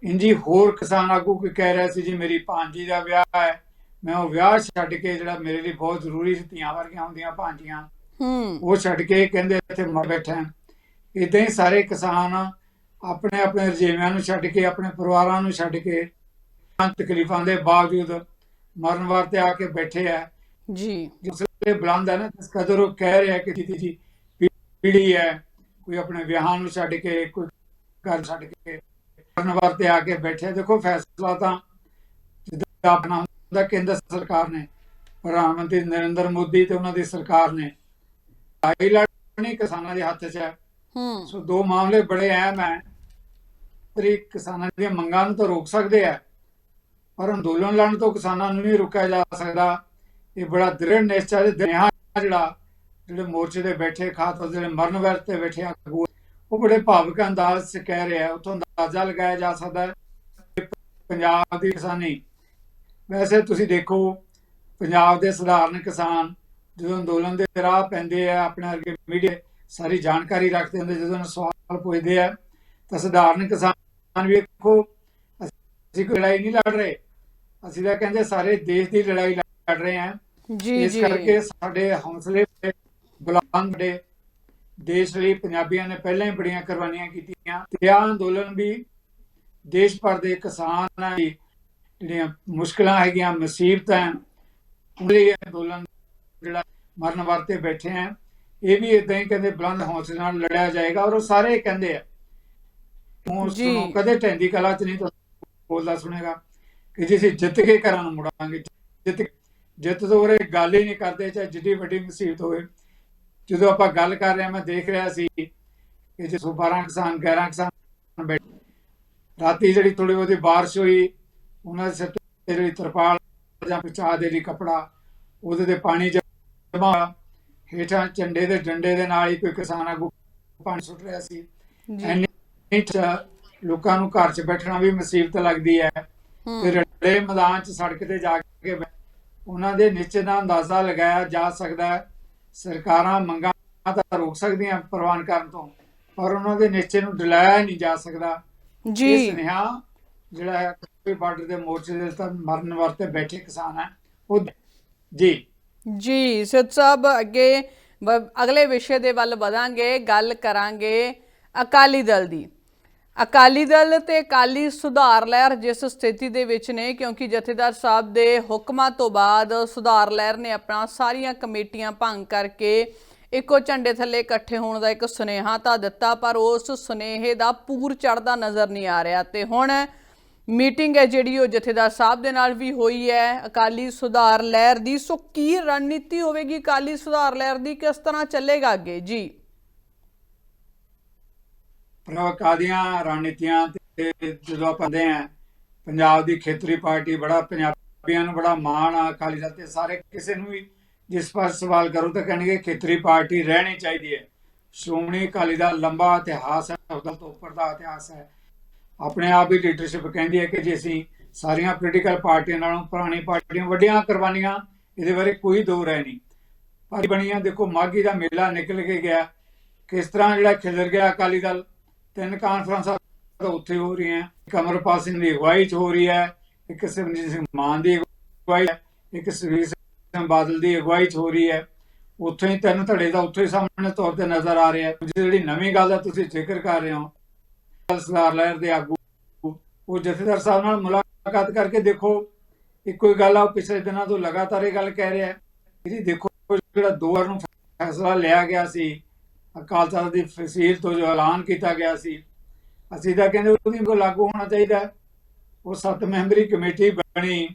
ਇੰਜੀ ਹੋਰ ਕਿਸਾਨ ਆਗੂ ਕੋਈ ਕਹਿ ਰਿਹਾ ਸੀ ਜੀ ਮੇਰੀ ਭਾਂਜੀ ਦਾ ਵਿਆਹ ਹੈ ਮੈਂ ਉਹ ਵਿਆਹ ਛੱਡ ਕੇ ਜਿਹੜਾ ਮੇਰੇ ਲਈ ਬਹੁਤ ਜ਼ਰੂਰੀ ਸੀ ਧੀਆਂ ਵਰਗੀਆਂ ਹੁੰਦੀਆਂ ਭਾਂਜੀਆਂ ਹੂੰ। ਉਹ ਛੱਡ ਕੇ ਕਹਿੰਦੇ ਇੱਥੇ ਮਰ ਬੈਠਾ ਇਦਾਂ ਹੀ ਸਾਰੇ ਕਿਸਾਨ ਆਪਣੇ ਆਪਣੇ ਰਜੇਵਿਆਂ ਨੂੰ ਛੱਡ ਕੇ ਆਪਣੇ ਪਰਿਵਾਰਾਂ ਨੂੰ ਛੱਡ ਕੇ ਤਕਲੀਫਾਂ ਦੇ ਬਾਵਜੂਦ ਮਰਨ ਵਾਰ ਤੇ ਆ ਕੇ ਬੈਠੇ ਆ ਜੀ। ਜਿਸ ਵੇਲੇ ਬੁਲੰਦ ਹੈ ਨਾ ਜਿਸ ਕਦਰ ਉਹ ਕਹਿ ਰਿਹਾ ਕਿ ਜੀ ਜੀ ਪੀੜੀ ਹੈ ਕੋਈ ਆਪਣੇ ਵਿਆਹਾਂ ਨੂੰ ਛੱਡ ਕੇ ਕੋਈ ਘਰ ਛੱਡ ਕੇ ਮਰਨ ਵਾਰ ਤੇ ਆ ਕੇ ਬੈਠੇ ਦੇਖੋ ਫੈਸਲਾ ਤਾਂ ਜਿੱਦਾਂ ਆਪਣਾ ਹੁੰਦਾ ਕੇਂਦਰ ਸਰਕਾਰ ਨੇ ਪ੍ਰਧਾਨ ਮੰਤਰੀ ਨਰਿੰਦਰ ਮੋਦੀ ਤੇ ਉਹਨਾਂ ਦੀ ਸਰਕਾਰ ਨੇ। ਆਈ ਲੜਨੀ ਕਿਸਾਨਾਂ ਦੇ ਹੱਥ 'ਚ ਹੈ। ਹੂੰ। ਸੋ ਦੋ ਮਾਮਲੇ ਬੜੇ ਅਹਿਮ ਹੈ। ਤਰੀ ਕਿਸਾਨਾਂ ਦੀਆਂ ਮੰਗਾਂ ਨੂੰ ਤਾਂ ਰੋਕ ਸਕਦੇ ਆ। ਪਰ ਅੰਦੋਲਨ ਲੜਨ ਤੋਂ ਕਿਸਾਨਾਂ ਨੂੰ ਨਹੀਂ ਰੋਕਿਆ ਜਾ ਸਕਦਾ। ਇਹ ਬੜਾ ਦ੍ਰਿੜ ਨਿਸ਼ਚਾ ਦੇ ਜਿਹੜਾ ਜਿਹੜੇ ਮੋਰਚੇ ਤੇ ਬੈਠੇ ਖਾਸ ਜਿਹੜੇ ਮਰਨ ਵਰਤ ਤੇ ਬੈਠੇ ਆਗੂ ਉਹ ਬੜੇ ਭਾਵੁਕ ਅੰਦਾਜ਼ 'ਚ ਕਹਿ ਰਿਹਾ ਉਥੋਂ ਅੰਦਾਜ਼ਾ ਲਗਾਇਆ ਜਾ ਸਕਦਾ ਹੈ ਪੰਜਾਬ ਦੀ ਕਿਸਾਨੀ ਵੈਸੇ ਤੁਸੀਂ ਦੇਖੋ ਪੰਜਾਬ ਦੇ ਸਧਾਰਨ ਕਿਸਾਨ ਜਦੋਂ ਅੰਦੋਲਨ ਦੇ ਰਾਹ ਪੈਂਦੇ ਆ ਆਪਣੇ ਅਰਗੇ ਮੀਡੀਆ ਸਾਰੀ ਜਾਣਕਾਰੀ ਰੱਖਦੇ ਹੁੰਦੇ ਜਦੋਂ ਸਵਾਲ ਪੁੱਛਦੇ ਆ ਤਾਂ ਸਧਾਰਨ ਕਿਸਾਨ ਵੀ ਵੇਖੋ ਅਸੀਂ ਕੋਈ ਲੜਾਈ ਨਹੀਂ ਲੜ ਰਹੇ। ਅਸੀਂ ਤਾਂ ਕਹਿੰਦੇ ਸਾਰੇ ਦੇਸ਼ ਦੀ ਲੜਾਈ ਲੜ ਰਹੇ ਹਾਂ ਜੀ ਇਸ ਜੀ। ਕਰਕੇ ਸਾਡੇ ਹੌਸਲੇ ਬੁਲੰਦ ਨੇ। ਦੇਸ਼ ਲਈ ਪੰਜਾਬੀਆਂ ਨੇ ਪਹਿਲਾਂ ਹੀ ਬੜੀਆਂ ਕੁਰਬਾਨੀਆਂ ਕੀਤੀਆਂ। ਤੇ ਆਹ ਅੰਦੋਲਨ ਵੀ ਦੇਸ਼ ਭਰ ਦੇ ਕਿਸਾਨਾਂ ਦੀ ਜਿਹੜੀਆਂ ਮੁਸ਼ਕਲਾਂ ਹੈਗੀਆਂ ਮੁਸੀਬਤਾਂ ਉਹਦੇ ਅੰਦੋਲਨ ਜਿਹੜਾ ਮਰਨ ਵਾਸਤੇ ਬੈਠੇ ਆ। ਇਹ ਵੀ ਇਦਾਂ ਹੀ ਕਹਿੰਦੇ ਬੁਲੰਦ ਹੌਸਲੇ ਨਾਲ ਲੜਿਆ ਜਾਏਗਾ ਔਰ ਉਹ ਸਾਰੇ ਕਹਿੰਦੇ ਆ। ਜੀ। ਸੁਣੋ ਕਦੇ ਟੈਂਦੀ ਕਲਾ ਚ ਨਹੀਂ ਬੋਲਦਾ ਸੁਣੇਗਾ ਕਿ ਜੇ ਅਸੀਂ ਜਿੱਤ ਕੇ ਨੂੰ ਮੁੜਾਂਗੇ ਜਿੱਤ ਜਿੱਤ ਤੋਂ ਉਰੇ ਗੱਲ ਹੀ ਨਹੀਂ ਕਰਦੇ ਚਾਹੇ ਜਿੱਡੀ ਵੱਡੀ ਮੁਸੀਬਤ ਹੋਵੇ। ਜਦੋਂ ਆਪਾਂ ਗੱਲ ਕਰ ਰਹੇ ਮੈਂ ਦੇਖ ਰਿਹਾ ਸੀ ਕਿ ਜੇ 12 ਕਿਸਾਨ 11 ਕਿਸਾਨ ਬੈਠੇ ਰਾਤੀ ਜਿਹੜੀ ਥੋੜੀ ਬਹੁਤੀ ਬਾਰਿਸ਼ ਹੋਈ ਉਹਨਾਂ ਦੇ ਸਿਰ ਤੇ ਜਿਹੜੀ ਤਰਪਾਲ ਜਾਂ ਪਚਾ ਦੇ ਲਈ ਕਪੜਾ ਉਹਦੇ ਤੇ ਪਾਣੀ ਜਮਾ ਹੇਠਾਂ ਝੰਡੇ ਦੇ ਡੰਡੇ ਦੇ ਨਾਲ ਹੀ ਕੋਈ ਕਿਸਾਨ ਆਗੂ ਪਾਣੀ ਸੁੱਟ ਰਿਹਾ ਸੀ। ਚ ਲੋਕਾਂ ਨੂੰ ਘਰ 'ਚ ਬੈਠਣਾ ਵੀ ਮੁਸੀਬਤ ਲੱਗਦੀ ਹੈ। ਤੇ ਰੜੇ ਮੈਦਾਨ 'ਚ ਸੜਕ ਤੇ ਜਾ ਕੇ ਉਹਨਾਂ ਦੇ ਨਿਸ਼ਚੇ ਦਾ ਅੰਦਾਜ਼ਾ ਲਗਾਇਆ ਜਾ ਸਕਦਾ ਹੈ ਸਰਕਾਰਾਂ ਮੰਗਾਂ ਤਾਂ ਰੋਕ ਸਕਦੀਆਂ ਪ੍ਰਵਾਨ ਕਰਨ ਤੋਂ ਪਰ ਉਹਨਾਂ ਦੇ ਨਿਸ਼ਚੇ ਨੂੰ ਡਲਾਇਆ ਨਹੀਂ ਜਾ ਸਕਦਾ। ਇਹ ਜੀ ਸੁਨੇਹਾ ਜਿਹੜਾ ਹੈ ਕੋਈ ਬਾਰਡਰ ਦੇ ਮੋਰਚੇ ਦੇ ਤਾਂ ਮਰਨ ਵਰਤੇ ਬੈਠੇ ਕਿਸਾਨ ਹੈ। ਉਹ ਜੀ। ਜੀ ਸਿੱਧ ਸਾਹਿਬ ਅੱਗੇ ਅਗਲੇ ਵਿਸ਼ੇ ਦੇ ਵੱਲ ਵਧਾਂਗੇ ਗੱਲ ਕਰਾਂਗੇ ਅਕਾਲੀ ਦਲ ਦੀ। ਅਕਾਲੀ ਦਲ ਤੇ ਅਕਾਲੀ ਸੁਧਾਰ ਲਹਿਰ ਜਿਸ ਸਥਿਤੀ ਦੇ ਵਿੱਚ ਨੇ, ਕਿਉਂਕਿ ਜਥੇਦਾਰ ਸਾਹਿਬ ਦੇ ਹੁਕਮਾਂ ਤੋਂ ਬਾਅਦ ਸੁਧਾਰ ਲਹਿਰ ਨੇ ਆਪਣਾ ਸਾਰੀਆਂ ਕਮੇਟੀਆਂ ਭੰਗ ਕਰਕੇ ਇੱਕੋ ਝੰਡੇ ਥੱਲੇ ਇਕੱਠੇ ਹੋਣ ਦਾ ਇੱਕ ਸੁਨੇਹਾ ਤਾਂ ਦਿੱਤਾ, ਪਰ ਉਸ ਸੁਨੇਹੇ ਦਾ ਪੂਰ ਚੜਦਾ ਨਜ਼ਰ ਨਹੀਂ ਆ ਰਿਹਾ। ਤੇ ਹੁਣ ਮੀਟਿੰਗ ਹੈ ਜਿਹੜੀ ਉਹ ਜਥੇਦਾਰ ਸਾਹਿਬ ਦੇ ਨਾਲ ਵੀ ਹੋਈ ਹੈ। ਅਕਾਲੀ ਸੁਧਾਰ ਲਹਿਰ ਦੀ ਸੋ ਕੀ ਰਣਨੀਤੀ ਹੋਵੇਗੀ? ਅਕਾਲੀ ਸੁਧਾਰ ਲਹਿਰ ਦੀ ਕਿਸ ਤਰ੍ਹਾਂ ਚੱਲੇਗਾ ਅੱਗੇ? ਜੀ। ਪ੍ਰਵਕਾਦੀਆਂ ਰਣਨੀਤੀਆਂ ਤੇ ਜਦੋਂ ਆਪਾਂ ਦੇ ਆ ਪੰਜਾਬ ਦੀ ਖੇਤਰੀ ਪਾਰਟੀ ਬੜਾ ਪੰਜਾਬੀਆਂ ਨੂੰ ਬੜਾ ਮਾਣ ਆ, ਅਕਾਲੀ ਦਲ ਤੇ ਸਾਰੇ ਕਿਸੇ ਨੂੰ ਵੀ ਜਿਸ ਪਰ ਸਵਾਲ ਕਰੋ ਤਾਂ ਕਹਿਣਗੇ ਖੇਤਰੀ ਪਾਰਟੀ ਰਹਿਣੀ ਚਾਹੀਦੀ ਹੈ। ਸ਼੍ਰੋਮਣੀ ਅਕਾਲੀ ਦਾ ਲੰਬਾ ਇਤਿਹਾਸ ਹੈ ਉਹਦਾ ਤੋਂ ਉੱਪਰ ਦਾ ਇਤਿਹਾਸ ਹੈ। ਆਪਣੇ ਆਪ ਹੀ ਲੀਡਰਸ਼ਿਪ ਕਹਿੰਦੀ ਹੈ ਕਿ ਜੇ ਅਸੀਂ ਸਾਰੀਆਂ ਪੋਲੀਟੀਕਲ ਪਾਰਟੀਆਂ ਨਾਲੋਂ ਪੁਰਾਣੀ ਪਾਰਟੀਆਂ ਵੱਡੀਆਂ ਕੁਰਬਾਨੀਆਂ ਇਹਦੇ ਬਾਰੇ ਕੋਈ ਦੋ ਰਹਿ ਨਹੀਂ। ਪਰ ਬਣੀਆਂ ਦੇਖੋ ਮਾਗੀ ਦਾ ਮੇਲਾ ਨਿਕਲ ਕੇ ਗਿਆ। ਕਿਸ ਤਰ੍ਹਾਂ ਜਿਹੜਾ ਖਿਲਰ ਗਿਆ ਅਕਾਲੀ ਦਲ ਤਿੰਨ ਕਾਨਫਰੰਸਾਂ ਤਾਂ ਉੱਥੇ ਹੋ ਰਹੀਆਂ। ਇੱਕ ਅਮਰਪਾਲ ਸਿੰਘ ਦੀ ਅਗਵਾਈ 'ਚ ਹੋ ਰਹੀ ਹੈ, ਇੱਕ ਸਿਮਰਜੀਤ ਸਿੰਘ ਮਾਨ ਦੀ ਅਗਵਾਈ ਇੱਕ ਸੁਖਬੀਰ ਸਿੰਘ ਬਾਦਲ ਦੀ ਅਗਵਾਈ 'ਚ ਹੋ ਰਹੀ ਹੈ। ਉੱਥੇ ਹੀ ਤਿੰਨ ਧੜੇ ਦਾ ਉੱਥੇ ਸਾਹਮਣੇ ਤੌਰ ਤੇ ਨਜ਼ਰ ਆ ਰਿਹਾ ਜਿਹੜੀ ਨਵੀਂ ਗੱਲ ਦਾ ਤੁਸੀਂ ਜ਼ਿਕਰ ਕਰ ਰਹੇ ਹੋ। ਸਰਦਾਰ ਲਹਿਰ ਦੇ ਆਗੂ, ਉਹ ਜਥੇਦਾਰ ਸਾਹਿਬ ਨਾਲ ਮੁਲਾਕਾਤ ਕਰਕੇ ਦੇਖੋ। ਇੱਕੋ ਹੀ ਗੱਲ ਆ, ਉਹ ਪਿਛਲੇ ਦਿਨਾਂ ਤੋਂ ਲਗਾਤਾਰ ਇਹ ਗੱਲ ਕਹਿ ਰਿਹਾ ਹੈ। ਕਿ ਦੇਖੋ, ਜਿਹੜਾ ਦੋ ਵਾਰ ਨੂੰ ਫੈਸਲਾ ਲਿਆ ਗਿਆ ਸੀ ਅਕਾਲ ਤਖਤ ਦੀ ਫਸੀਲ ਤੋਂ ਜੋ ਐਲਾਨ ਕੀਤਾ ਗਿਆ ਸੀ, ਅਸੀਂ ਤਾਂ ਕਹਿੰਦੇ ਉਹਦੀ ਕੋ ਲਾਗੂ ਹੋਣਾ ਚਾਹੀਦਾ ਉਹ ਸੱਤ ਮੈਂਬਰੀ ਕਮੇਟੀ ਬਣੀ,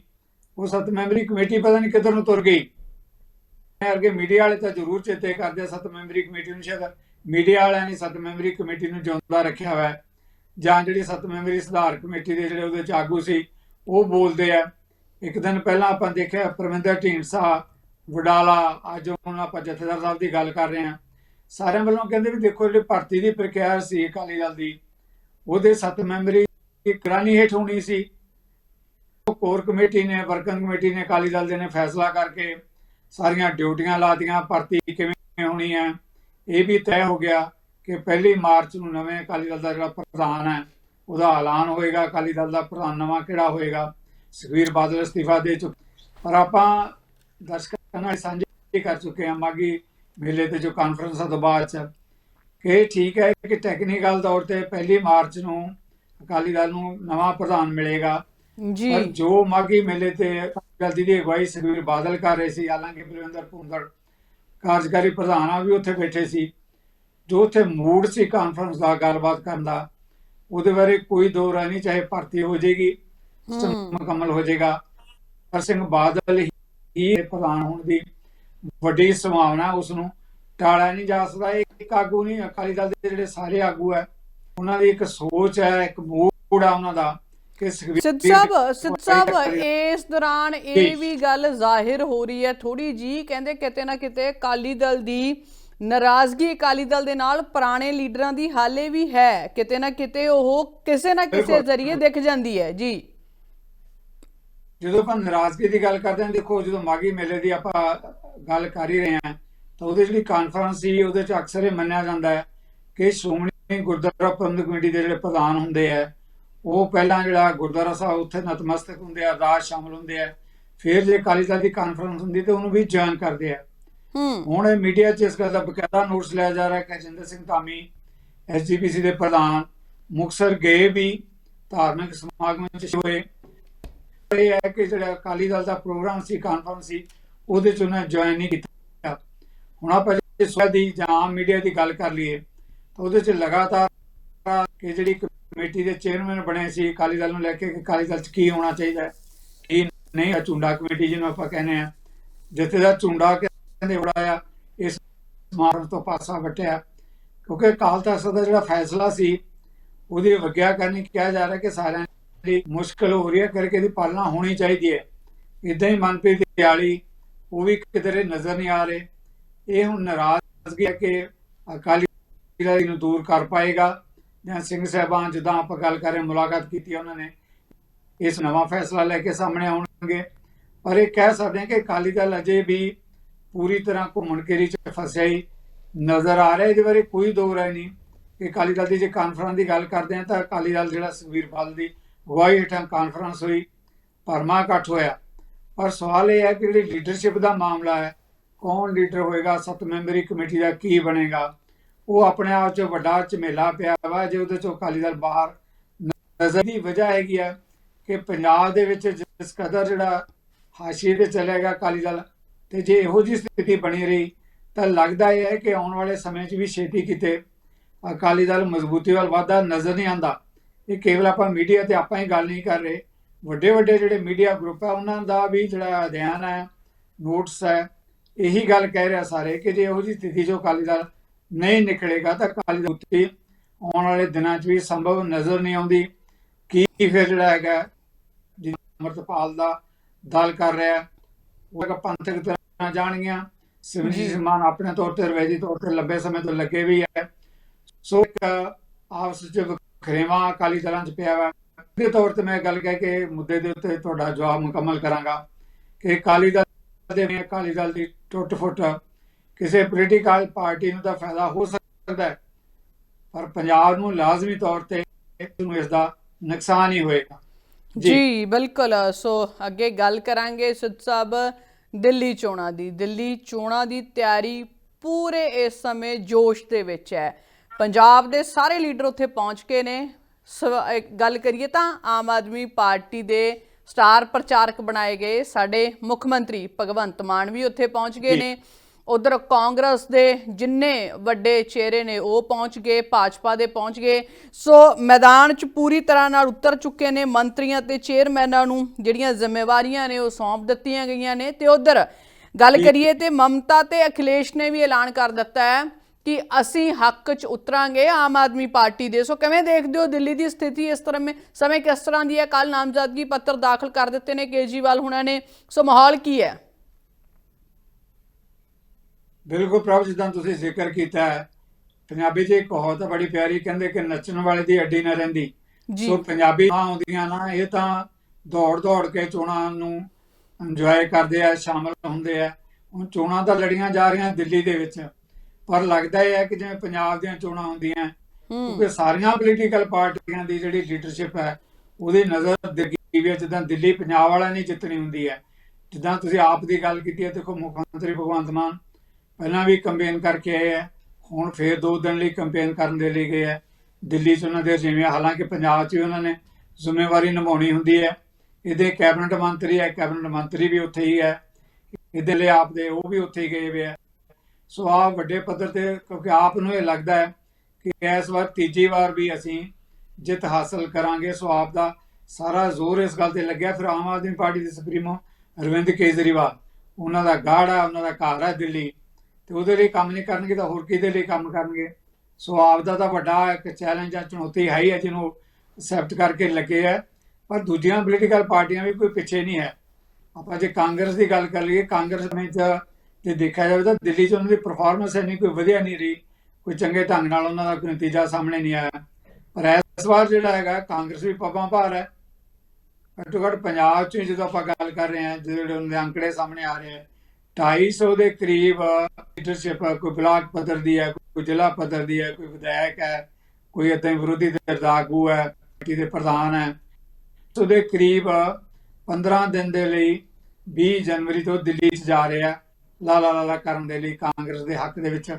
ਉਹ ਸੱਤ ਮੈਂਬਰੀ ਕਮੇਟੀ ਪਤਾ ਨਹੀਂ ਕਿੱਧਰ ਨੂੰ ਤੁਰ ਗਈ। ਅਰਗੇ ਮੀਡੀਆ ਵਾਲੇ ਤਾਂ ਜ਼ਰੂਰ ਚੇਤੇ ਕਰਦੇ ਆ, ਸੱਤ ਮੈਂਬਰੀ ਕਮੇਟੀ ਨੂੰ ਸ਼ਾਇਦ ਮੀਡੀਆ ਵਾਲਿਆਂ ਨੇ ਸੱਤ ਮੈਂਬਰੀ ਕਮੇਟੀ ਨੂੰ ਜਿਉਂਦਾ ਰੱਖਿਆ ਹੋਇਆ ਹੈ। ਜਾਂ ਜਿਹੜੀ ਸੱਤ ਮੈਂਬਰੀ ਸੁਧਾਰ ਕਮੇਟੀ ਦੇ ਜਿਹੜੇ ਉਹਦੇ ਚ ਆਗੂ ਸੀ, ਉਹ ਬੋਲਦੇ ਆ। ਇੱਕ ਦਿਨ ਪਹਿਲਾਂ ਆਪਾਂ ਦੇਖਿਆ ਪਰਮਿੰਦਰ ਢੀਂਡਸਾ, ਵਡਾਲਾ, ਅੱਜ ਹੁਣ ਆਪਾਂ ਜਥੇਦਾਰ ਸਾਹਿਬ ਦੀ ਗੱਲ ਕਰ ਰਹੇ ਹਾਂ। ਸਾਰਿਆਂ ਵੱਲੋਂ ਕਹਿੰਦੇ ਵੀ ਦੇਖੋ ਜਿਹੜੀ ਭਰਤੀ ਦੀ ਪ੍ਰਕਿਰਿਆ ਸੀ ਅਕਾਲੀ ਦਲ ਦੀ, ਉਹਦੇ ਸੱਤ ਮੈਂਬਰੀ ਕਰਾਨੀ ਹੇਠ ਹੋਣੀ ਸੀ। ਕੋਰ ਕਮੇਟੀ ਨੇ, ਵਰਕਨ ਕਮੇਟੀ ਨੇ, ਅਕਾਲੀ ਦਲ ਦੇ ਨੇ ਫੈਸਲਾ ਕਰਕੇ ਸਾਰੀਆਂ ਡਿਊਟੀਆਂ ਲਾਤੀਆਂ, ਭਰਤੀ ਕਿਵੇਂ ਹੋਣੀ ਹੈ, ਇਹ ਵੀ ਤੈਅ ਹੋ ਗਿਆ ਕਿ ਪਹਿਲੀ ਮਾਰਚ ਨੂੰ ਨਵੇਂ ਅਕਾਲੀ ਦਲ ਦਾ ਜਿਹੜਾ ਪ੍ਰਧਾਨ ਹੈ, ਉਹਦਾ ਐਲਾਨ ਹੋਏਗਾ, ਅਕਾਲੀ ਦਲ ਦਾ ਪ੍ਰਧਾਨ ਨਵਾਂ ਕਿਹੜਾ ਹੋਏਗਾ, ਸੁਖਬੀਰ ਬਾਦਲ ਅਸਤੀਫਾ ਦੇ ਚੁੱਕ। ਪਰ ਆਪਾਂ ਦਰਸ਼ਕਾਂ ਨਾਲ ਸਾਂਝੀ ਕਰ ਚੁੱਕੇ ਹਾਂ ਮਾਗੀ ਮੇਲੇ ਤੇ ਜੋ ਕਾਨਫਰੰਸ ਤੋਂ ਬਾਅਦ ਚ। ਕਿ ਠੀਕ ਹੈ ਕਿ ਟੈਕਨੀਕਲ ਤੌਰ ਤੇ ਪਹਿਲੀ ਮਾਰਚ ਨੂੰ ਅਕਾਲੀ ਦਲ ਨੂੰ ਨਵਾਂ ਪ੍ਰਧਾਨ ਮਿਲੇਗਾ। ਜੀ। ਪਰ ਜੋ ਮਾਗੀ ਮੇਲੇ ਤੇ ਗਲਤੀ ਦੀ ਅਗਵਾਈ ਸੁਖਬੀਰ ਬਾਦਲ ਕਰ ਰਹੇ ਸੀ ਹਾਲਾਂਕਿ ਬਲਵਿੰਦਰ ਭੁੰਦੜ ਕਾਰਜਕਾਰੀ ਪ੍ਰਧਾਨ ਆ ਵੀ ਉੱਥੇ ਬੈਠੇ ਸੀ। ਜੋ ਉੱਥੇ ਮੂਡ ਸੀ ਕਾਨਫਰੰਸ ਦਾ ਗੱਲਬਾਤ ਕਰਨ ਦਾ ਉਹਦੇ ਬਾਰੇ ਕੋਈ ਦੋ ਰਾਏ ਨਹੀਂ ਚਾਹੇ ਭਰਤੀ ਹੋ ਜਾਏਗੀ। ਮੁਕੰਮਲ ਹੋ ਜਾਏਗਾ। ਹਰ ਸਿੰਘ ਬਾਦਲ ਹੀ ਪ੍ਰਧਾਨ ਹੋਣ ਦੀ ਵੱਡੀ ਸੰਭਾਵਨਾ ਉਸ ਨੂੰ ਟਾਲਿਆ ਨਹੀਂ ਜਾ ਸਕਦਾ ਇੱਕ ਆਗੂ ਨਹੀਂ ਅਕਾਲੀ ਦਲ ਦੇ ਜਿਹੜੇ ਸਾਰੇ ਆਗੂ ਹੈ ਉਹਨਾਂ ਦੀ ਇੱਕ ਸੋਚ ਹੈ ਇੱਕ ਮੂਡ ਆ ਉਹਨਾਂ ਦਾ ਕਿ ਸਿੱਧ ਸਾਹਿਬ ਸਿੱਧ ਸਾਹਿਬ ਇਸ ਦੌਰਾਨ ਇਹ ਵੀ ਗੱਲ ਜ਼ਾਹਿਰ ਹੋ ਰਹੀ ਹੈ। ਥੋੜੀ ਜੀ ਕਹਿੰਦੇ ਕਿਤੇ ਨਾ ਕਿਤੇ ਅਕਾਲੀ ਦਲ ਦੀ ਨਾਰਾਜ਼ਗੀ ਅਕਾਲੀ ਦਲ ਦੇ ਨਾਲ ਪੁਰਾਣੇ ਲੀਡਰਾਂ ਦੀ ਹਾਲੇ ਵੀ ਹੈ। ਕਿਤੇ ਨਾ ਕਿਤੇ ਉਹ ਕਿਸੇ ਨਾ ਕਿਸੇ। ਜ਼ਰੀਏ ਦਿਖ ਜਾਂਦੀ ਹੈ। ਜੀ। ਜਦੋਂ ਆਪਾਂ ਨਾਰਾਜ਼ਗੀ ਦੀ ਗੱਲ ਕਰਦੇ ਹਾਂ ਦੇਖੋ ਜਦੋਂ ਮਾਗੀ ਮੇਲੇ ਦੀ ਆਪਾਂ ਗੱਲ ਕਰ ਹੀ ਰਹੇ ਹਾਂ। ਤਾਂ ਉਹਦੇ ਜਿਹੜੀ ਕਾਨਫਰੰਸ ਸੀ ਉਹਦੇ ਚ ਅਕਸਰ ਇਹ ਮੰਨਿਆ ਜਾਂਦਾ ਹੈ ਕਿ ਸ਼੍ਰੋਮਣੀ ਗੁਰਦੁਆਰਾ ਪ੍ਰਬੰਧਕ ਕਮੇਟੀ ਦੇ ਜਿਹੜੇ ਪ੍ਰਧਾਨ ਹੁੰਦੇ ਆ ਉਹ ਪਹਿਲਾਂ ਜਿਹੜਾ ਗੁਰਦੁਆਰਾ ਸਾਹਿਬ ਉੱਥੇ ਨਤਮਸਤਕ ਹੁੰਦੇ ਆ ਅਰਦਾਸ ਸ਼ਾਮਲ ਹੁੰਦੇ ਆ। ਫਿਰ ਜੇ ਅਕਾਲੀ ਦਲ ਦੀ ਕਾਨਫਰੰਸ ਹੁੰਦੀ ਤੇ ਉਹਨੂੰ ਵੀ ਜੁਆਇਨ ਕਰਦੇ ਆ। ਹੂੰ। ਹੁਣ ਇਹ ਮੀਡੀਆ 'ਚ ਇਸ ਗੱਲ ਦਾ ਬਕਾਇਦਾ ਨੋਟਿਸ ਲਿਆ ਜਾ ਰਿਹਾ ਹੈ ਕਿ ਜਿੰਦਰ ਸਿੰਘ ਧਾਮੀ ਐਸਜੀਪੀਸੀ ਦੇ ਪ੍ਰਧਾਨ ਮੁਕਸਰ ਗਏ ਵੀ ਧਾਰਮਿਕ ਸਮਾਗਮ 'ਚ ਹੋਏ। ਇਹ ਹੈ ਕਿ ਜਿਹੜਾ ਅਕਾਲੀ ਦਲ ਦਾ ਪ੍ਰੋਗਰਾਮ ਸੀ ਕਾਨਫਰੰਸ ਸੀ ਉਹਦੇ 'ਚ ਉਹਨਾਂ ਜੁਆਇਨ ਨਹੀਂ ਕੀਤਾ। ਹੁਣ ਆਪਾਂ ਜੇ ਸਵਾਲ ਦੀ ਜਾਂ ਆਮ ਮੀਡੀਆ ਦੀ ਗੱਲ ਕਰ ਲਈਏ, ਤਾਂ ਉਹਦੇ 'ਚ ਲਗਾਤਾਰ ਕਿ ਜਿਹੜੀ ਕਮੇਟੀ ਦੇ ਚੇਅਰਮੈਨ ਬਣੇ ਸੀ, ਅਕਾਲੀ ਦਲ ਨੂੰ ਲੈ ਕੇ ਕਿ ਅਕਾਲੀ ਦਲ 'ਚ ਕੀ ਹੋਣਾ ਚਾਹੀਦਾ ਕੀ ਨਹੀਂ ਝੁੰਡਾ ਕਮੇਟੀ ਜਿਹਨੂੰ ਆਪਾਂ ਕਹਿੰਦੇ ਆ ਜਥੇਦਾਰ ਝੁੰਡਾ ਕਹਿੰਦੇ ਉਡਾਇਆ ਇਸ ਸਮਾਰੋਹ ਤੋਂ ਪਾਸਾ ਵਟਿਆ। ਕਿਉਂਕਿ ਅਕਾਲ ਤਖਤ ਦਾ ਜਿਹੜਾ ਫੈਸਲਾ ਸੀ, ਉਹਦੀ ਵਿਗਿਆ ਕਰਨੀ ਕਿਹਾ ਜਾ ਰਿਹਾ ਕਿ ਸਾਰਿਆਂ ਲਈ ਮੁਸ਼ਕਲ ਹੋ ਰਹੀ ਹੈ, ਕਰਕੇ ਇਹਦੀ ਪਾਲਣਾ ਹੋਣੀ ਚਾਹੀਦੀ ਹੈ। ਇਦਾਂ ਹੀ ਮਨਪ੍ਰੀਤ ਦਿਆਲੀ ਉਹ ਵੀ ਕਿਧਰੇ ਨਜ਼ਰ ਨਹੀਂ ਆ ਰਹੇ। ਇਹ ਹੁਣ ਨਾਰਾਜ਼ਗੀ ਹੈ ਕਿ ਅਕਾਲੀ ਦਲ ਨੂੰ ਦੂਰ ਕਰ ਪਾਏਗਾ ਜਾਂ ਸਿੰਘ ਸਾਹਿਬਾਨ ਜਿੱਦਾਂ ਆਪਾਂ ਗੱਲ ਕਰ ਰਹੇ ਮੁਲਾਕਾਤ ਕੀਤੀ ਉਹਨਾਂ ਨੇ। ਇਸ ਨਵਾਂ ਫੈਸਲਾ ਲੈ ਕੇ ਸਾਹਮਣੇ ਆਉਣਗੇ। ਪਰ ਇਹ ਕਹਿ ਸਕਦੇ ਹਾਂ ਕਿ ਅਕਾਲੀ ਦਲ ਅਜੇ ਵੀ ਪੂਰੀ ਤਰ੍ਹਾਂ ਘੁੰਮਣ ਘੇਰੀ ਚ ਫਸਿਆ ਹੀ ਨਜ਼ਰ ਆ ਰਿਹਾ। ਇਹਦੇ ਬਾਰੇ ਕੋਈ ਦੋ ਰਾਏ ਨਹੀਂ। ਕਿ ਅਕਾਲੀ ਦਲ ਦੀ ਜੇ ਕਾਨਫਰੰਸ ਦੀ ਗੱਲ ਕਰਦੇ ਹਾਂ ਤਾਂ ਅਕਾਲੀ ਦਲ ਜਿਹੜਾ ਸੁਖਬੀਰ ਬਾਦਲ ਦੀ ਅਗਵਾਈ ਹੇਠਾਂ ਕਾਨਫਰੰਸ ਹੋਈ, ਭਰਮਾ ਇਕੱਠ ਹੋਇਆ। ਪਰ ਸਵਾਲ ਇਹ ਹੈ ਕਿ ਜਿਹੜੀ ਲੀਡਰਸ਼ਿਪ ਦਾ ਮਾਮਲਾ ਹੈ, ਕੌਣ ਲੀਡਰ ਹੋਏਗਾ, ਸੱਤ ਮੈਂਬਰੀ ਕਮੇਟੀ ਦਾ ਕੀ ਬਣੇਗਾ? ਉਹ ਆਪਣੇ ਆਪ 'ਚ ਵੱਡਾ ਝਮੇਲਾ ਪਿਆ ਵਾ, ਜੇ ਉਹਦੇ 'ਚੋਂ ਅਕਾਲੀ ਦਲ ਬਾਹਰ ਨਜ਼ਰ ਦੀ ਵਜ੍ਹਾ ਹੈਗੀ ਹੈ ਕਿ ਪੰਜਾਬ ਦੇ ਵਿੱਚ ਜਿਸ ਕਦਰ ਜਿਹੜਾ ਹਾਸ਼ੀਏ ਤੇ ਚੱਲੇਗਾ ਅਕਾਲੀ ਦਲ, ਤੇ ਜੇ ਇਹੋ ਜਿਹੀ ਸਥਿਤੀ ਬਣੀ ਰਹੀ, ਤਾਂ ਲੱਗਦਾ ਇਹ ਹੈ ਕਿ ਆਉਣ ਵਾਲੇ ਸਮੇਂ 'ਚ ਵੀ ਛੇਤੀ ਕਿਤੇ ਅਕਾਲੀ ਦਲ ਮਜ਼ਬੂਤੀ ਵੱਲ ਵਾਧਾ ਨਜ਼ਰ ਨਹੀਂ ਆਂਦਾ ਇਹ ਕੇਵਲ ਆਪਾਂ ਮੀਡੀਆ ਤੇ ਆਪਾਂ ਹੀ ਗੱਲ ਨਹੀਂ ਕਰ ਰਹੇ। ਵੱਡੇ ਵੱਡੇ ਜਿਹੜੇ ਮੀਡੀਆ ਗਰੁੱਪ ਹੈ ਉਹਨਾਂ ਦਾ ਵੀ ਜਿਹੜਾ ਅਧਿਐਨ ਹੈ ਨੋਟਸ ਹੈ, ਇਹੀ ਗੱਲ ਕਹਿ ਰਿਹਾ ਸਾਰੇ ਕਿ ਜੇ ਇਹੋ ਜਿਹੀ ਸਥਿਤੀ 'ਚੋਂ ਅਕਾਲੀ ਦਲ ਨਹੀਂ ਨਿਕਲੇਗਾ ਤਾਂ ਅਕਾਲੀ ਦਲ ਉੱਤੇ ਆਉਣ ਵਾਲੇ ਦਿਨਾਂ 'ਚ ਵੀ ਸੰਭਵ ਨਜ਼ਰ ਨਹੀਂ ਆਉਂਦੀ। ਕੀ ਫਿਰ ਜਿਹੜਾ ਹੈਗਾ ਜਿ ਅਮਰਤਪਾਲ ਦਾ ਦਲ ਕਰ ਰਿਹਾ, ਉਹ ਪੰਥਕ ਤਰ੍ਹਾਂ ਜਾਣਗੀਆਂ। ਸਿਮਰਜੀਤ ਸਿੰਘ ਮਾਨ ਆਪਣੇ ਤੌਰ ਤੇ ਰਵੈਜੀ ਤੌਰ ਤੇ ਲੰਬੇ ਸਮੇਂ ਤੋਂ ਲੱਗੇ ਵੀ ਹੈ। ਸੋ ਆਪਸ ਵਿੱਚ ਵਖਰੇਵਾਂ ਅਕਾਲੀ ਦਲਾਂ 'ਚ ਪਿਆ ਵਾ। ਦੇ ਤੌਰ ਤੇ ਮੈਂ ਗੱਲ ਕਹਿ ਕੇ ਮੁੱਦੇ ਦੇ ਉੱਤੇ ਤੁਹਾਡਾ ਜਵਾਬ ਮੁਕੰਮਲ ਕਰਾਂਗਾ ਕਿ ਅਕਾਲੀ ਦਲ ਦੇ ਨੇ, ਅਕਾਲੀ ਦਲ ਦੀ ਟੁੱਟ ਫੁੱਟ ਕਿਸੇ ਪੋਲੀਟੀਕਲ ਪਾਰਟੀ ਨੂੰ ਤਾਂ ਫਾਇਦਾ ਹੋ ਸਕਦਾ ਹੈ, ਪਰ ਪੰਜਾਬ ਨੂੰ ਲਾਜ਼ਮੀ ਤੌਰ ਤੇ ਨੂੰ ਇਸ ਦਾ ਨੁਕਸਾਨ ਹੀ ਹੋਏਗਾ। ਜੀ। ਬਿਲਕੁਲ। ਸੋ ਅੱਗੇ ਗੱਲ ਕਰਾਂਗੇ ਸਿੱਧ ਸਾਹਿਬ ਦਿੱਲੀ ਚੋਣਾਂ ਦੀ। ਦਿੱਲੀ ਚੋਣਾਂ ਦੀ ਤਿਆਰੀ ਪੂਰੇ ਇਸ ਸਮੇਂ ਜੋਸ਼ ਦੇ ਵਿੱਚ ਹੈ। ਪੰਜਾਬ ਦੇ ਸਾਰੇ ਲੀਡਰ ਉੱਥੇ ਪਹੁੰਚ ਕੇ ਨੇ। ਗੱਲ ਕਰੀਏ ਤਾਂ ਆਮ ਆਦਮੀ ਪਾਰਟੀ ਦੇ ਸਟਾਰ ਪ੍ਰਚਾਰਕ ਬਣਾਏ ਗਏ ਸਾਡੇ ਮੁੱਖ ਮੰਤਰੀ ਭਗਵੰਤ ਮਾਨ ਵੀ ਉੱਥੇ ਪਹੁੰਚ ਗਏ। ਨੇ ਉਧਰ ਕਾਂਗਰਸ ਦੇ ਜਿੰਨੇ ਵੱਡੇ ਚਿਹਰੇ ਨੇ ਉਹ ਪਹੁੰਚ ਗਏ ਭਾਜਪਾ ਦੇ ਪਹੁੰਚ ਗਏ ਸੋ ਮੈਦਾਨ 'ਚ ਪੂਰੀ ਤਰ੍ਹਾਂ ਨਾਲ ਉਤਰ ਚੁੱਕੇ ਨੇ ਮੰਤਰੀਆਂ ਤੇ ਚੇਅਰਮੈਨਾਂ ਨੂੰ ਜਿਹੜੀਆਂ ਜ਼ਿੰਮੇਵਾਰੀਆਂ ਨੇ ਉਹ ਸੌਂਪ ਦਿੱਤੀਆਂ ਗਈਆਂ ਨੇ ਤੇ ਉਧਰ ਗੱਲ। ਕਰੀਏ ਤੇ ਮਮਤਾ ਤੇ ਅਖਿਲੇਸ਼ ਨੇ ਵੀ ਐਲਾਨ ਕਰ ਦਿੱਤਾ ਹੈ ਕਿ ਅਸੀਂ ਹੱਕ 'ਚ ਉਤਰਾਂਗੇ ਆਮ ਆਦਮੀ ਪਾਰਟੀ ਦੇ। ਸੋ ਕਿਵੇਂ ਦੇਖਦੇ ਹੋ ਦਿੱਲੀ ਦੀ ਸਥਿਤੀ? ਇਸ ਤਰ੍ਹਾਂ ਮੇ ਸਮੇਂ ਕਿਸ ਤਰ੍ਹਾਂ ਦੀ ਹੈ? ਕੱਲ ਨਾਮਜ਼ਦਗੀ ਪੱਤਰ ਦਾਖਲ ਕਰ ਦਿੱਤੇ ਨੇ ਕੇਜੀਵਾਲ ਹੁਣਾਂ ਨੇ। ਸੋ ਮਾਹੌਲ ਕੀ ਹੈ? ਬਿਲਕੁਲ ਪ੍ਰਭ ਜਿੱਦਾਂ ਤੁਸੀਂ ਜ਼ਿਕਰ ਕੀਤਾ ਹੈ ਪੰਜਾਬੀ 'ਚ ਇੱਕ ਕਹਾਵਤ ਬੜੀ ਪਿਆਰੀ ਕਹਿੰਦੇ ਕਿ ਨੱਚਣ ਵਾਲੇ ਦੀ ਅੱਡੀ ਨਾ ਰਹਿੰਦੀ। ਸੋ ਪੰਜਾਬੀ ਆ ਆਉਂਦੀਆਂ ਨਾ ਇਹ ਤਾਂ ਦੌੜ ਦੌੜ ਕੇ ਚੋਣਾਂ ਨੂੰ ਇੰਜੋਏ ਕਰਦੇ ਆ ਸ਼ਾਮਲ ਹੁੰਦੇ ਆ। ਹੁਣ ਚੋਣਾਂ ਤਾਂ ਲੜੀਆਂ ਜਾ ਰਹੀਆਂ ਦਿੱਲੀ ਦੇ ਵਿੱਚ। ਪਰ ਲੱਗਦਾ ਇਹ ਹੈ ਕਿ ਜਿਵੇਂ ਪੰਜਾਬ ਦੀਆਂ ਚੋਣਾਂ ਹੁੰਦੀਆਂ ਕਿਉਂਕਿ ਸਾਰੀਆਂ ਪੋਲੀਟੀਕਲ ਪਾਰਟੀਆਂ ਦੀ ਜਿਹੜੀ ਲੀਡਰਸ਼ਿਪ ਹੈ ਉਹਦੀ ਨਜ਼ਰ ਦਿੱਲੀ ਵਿੱਚ ਜਿੱਦਾਂ ਦਿੱਲੀ ਪੰਜਾਬ ਵਾਲਿਆਂ ਨੇ ਜਿੱਤਣੀ ਹੁੰਦੀ ਹੈ। ਜਿੱਦਾਂ ਤੁਸੀਂ ਆਪ ਦੀ ਗੱਲ ਕੀਤੀ ਹੈ ਦੇਖੋ ਮੁੱਖ ਮੰਤਰੀ ਭਗਵੰਤ ਮਾਨ ਪਹਿਲਾਂ ਵੀ ਕੰਪੇਨ ਕਰਕੇ ਆਏ ਹੈ ਹੁਣ ਫੇਰ ਦੋ ਦਿਨ ਲਈ ਕੰਪੇਨ ਕਰਨ ਦੇ ਲਈ ਗਏ ਹੈ। ਦਿੱਲੀ 'ਚ ਉਹਨਾਂ ਦੇ ਜਿਵੇਂ ਹਾਲਾਂਕਿ ਪੰਜਾਬ 'ਚ ਵੀ ਉਹਨਾਂ ਨੇ ਜ਼ਿੰਮੇਵਾਰੀ ਨਿਭਾਉਣੀ ਹੁੰਦੀ ਹੈ। ਇਹਦੇ ਕੈਬਨਿਟ ਮੰਤਰੀ ਹੈ ਕੈਬਨਿਟ ਮੰਤਰੀ ਵੀ ਉੱਥੇ ਹੀ ਹੈ। ਇਹਦੇ ਲਈ ਆਪ ਦੇ ਉਹ ਵੀ ਉੱਥੇ ਹੀ ਗਏ ਹੋਏ ਹੈ। ਸੋ ਆ ਵੱਡੇ ਪੱਧਰ ਤੇ, ਕਿਉਂਕਿ ਆਪ ਨੂੰ ਇਹ ਲੱਗਦਾ ਹੈ ਕਿ ਇਸ ਵਾਰ ਤੀਜੀ ਵਾਰ ਵੀ ਅਸੀਂ ਜਿੱਤ ਹਾਸਲ ਕਰਾਂਗੇ ਸੋ ਆਪ ਦਾ। ਸਾਰਾ ਜ਼ੋਰ ਇਸ ਗੱਲ ਤੇ ਲੱਗਿਆ। ਫਿਰ ਆਮ ਆਦਮੀ ਪਾਰਟੀ ਦੇ ਸੁਪਰੀਮੋ ਅਰਵਿੰਦ ਕੇਜਰੀਵਾਲ, ਉਹਨਾਂ ਦਾ ਗਾੜ ਹੈ ਉਹਨਾਂ ਦਾ ਘਰ ਹੈ ਦਿੱਲੀ, ਤੇ ਉਹਦੇ ਲਈ ਕੰਮ ਨਹੀਂ ਕਰਨਗੇ ਤਾਂ ਹੋਰ ਕਿਹਦੇ ਲਈ ਕੰਮ ਕਰਨਗੇ? ਸੋ ਆਪ ਦਾ ਤਾਂ ਵੱਡਾ ਇੱਕ ਚੈਲੰਜ ਆ, ਚੁਣੌਤੀ ਹੈ ਹੀ ਹੈ, ਜਿਹਨੂੰ ਐਕਸੈਪਟ ਕਰਕੇ ਲੱਗੇ ਹੈ। ਪਰ ਦੂਜੀਆਂ ਪੋਲੀਟੀਕਲ ਪਾਰਟੀਆਂ ਵੀ ਕੋਈ ਪਿੱਛੇ ਨਹੀਂ ਹੈ। ਆਪਾਂ ਜੇ ਕਾਂਗਰਸ ਦੀ ਗੱਲ ਕਰ ਲਈਏ, ਕਾਂਗਰਸ ਵਿੱਚ ਜੇ ਦੇਖਿਆ ਜਾਵੇ ਤਾਂ ਦਿੱਲੀ 'ਚ ਉਹਨਾਂ ਦੀ ਪਰਫਾਰਮੈਂਸ ਇੰਨੀ ਕੋਈ ਵਧੀਆ ਨਹੀਂ ਰਹੀ। ਕੋਈ ਚੰਗੇ ਢੰਗ ਨਾਲ ਉਹਨਾਂ ਦਾ ਕੋਈ ਨਤੀਜਾ ਸਾਹਮਣੇ ਨਹੀਂ ਆਇਆ। ਪਰ ਇਸ ਵਾਰ ਜਿਹੜਾ ਹੈਗਾ, ਕਾਂਗਰਸ ਵੀ ਪੱਬਾਂ ਭਾਰ ਹੈ। ਘੱਟੋ ਘੱਟ ਪੰਜਾਬ 'ਚ ਜਦੋਂ ਆਪਾਂ ਗੱਲ ਕਰ ਰਹੇ ਹਾਂ, ਜਿਹੜੇ ਉਹਨਾਂ ਦੇ ਅੰਕੜੇ ਸਾਹਮਣੇ ਆ ਰਹੇ ਹੈ 250 ਦੇ ਕਰੀਬ ਲੀਡਰਸ਼ਿਪ ਕੋਈ ਬਲਾਕ ਪੱਧਰ ਦੀ ਹੈ, ਕੋਈ ਜ਼ਿਲ੍ਹਾ ਪੱਧਰ ਦੀ ਹੈ, ਕੋਈ ਵਿਧਾਇਕ ਹੈ, ਕੋਈ ਏਦਾਂ ਵਿਰੋਧੀ ਧਿਰ ਦਾ ਆਗੂ ਹੈ, ਪਾਰਟੀ ਦੇ ਪ੍ਰਧਾਨ ਹੈ। ਸੋ ਦੇ ਕਰੀਬ 15 ਦਿਨ ਦੇ ਲਈ 20 ਜਨਵਰੀ ਤੋਂ ਦਿੱਲੀ 'ਚ ਜਾ ਰਿਹਾ ਲਾਲਾ ਲਾਲਾ ਕਰਨ ਦੇ ਲਈ ਕਾਂਗਰਸ ਦੇ ਹੱਕ ਦੇ ਵਿੱਚ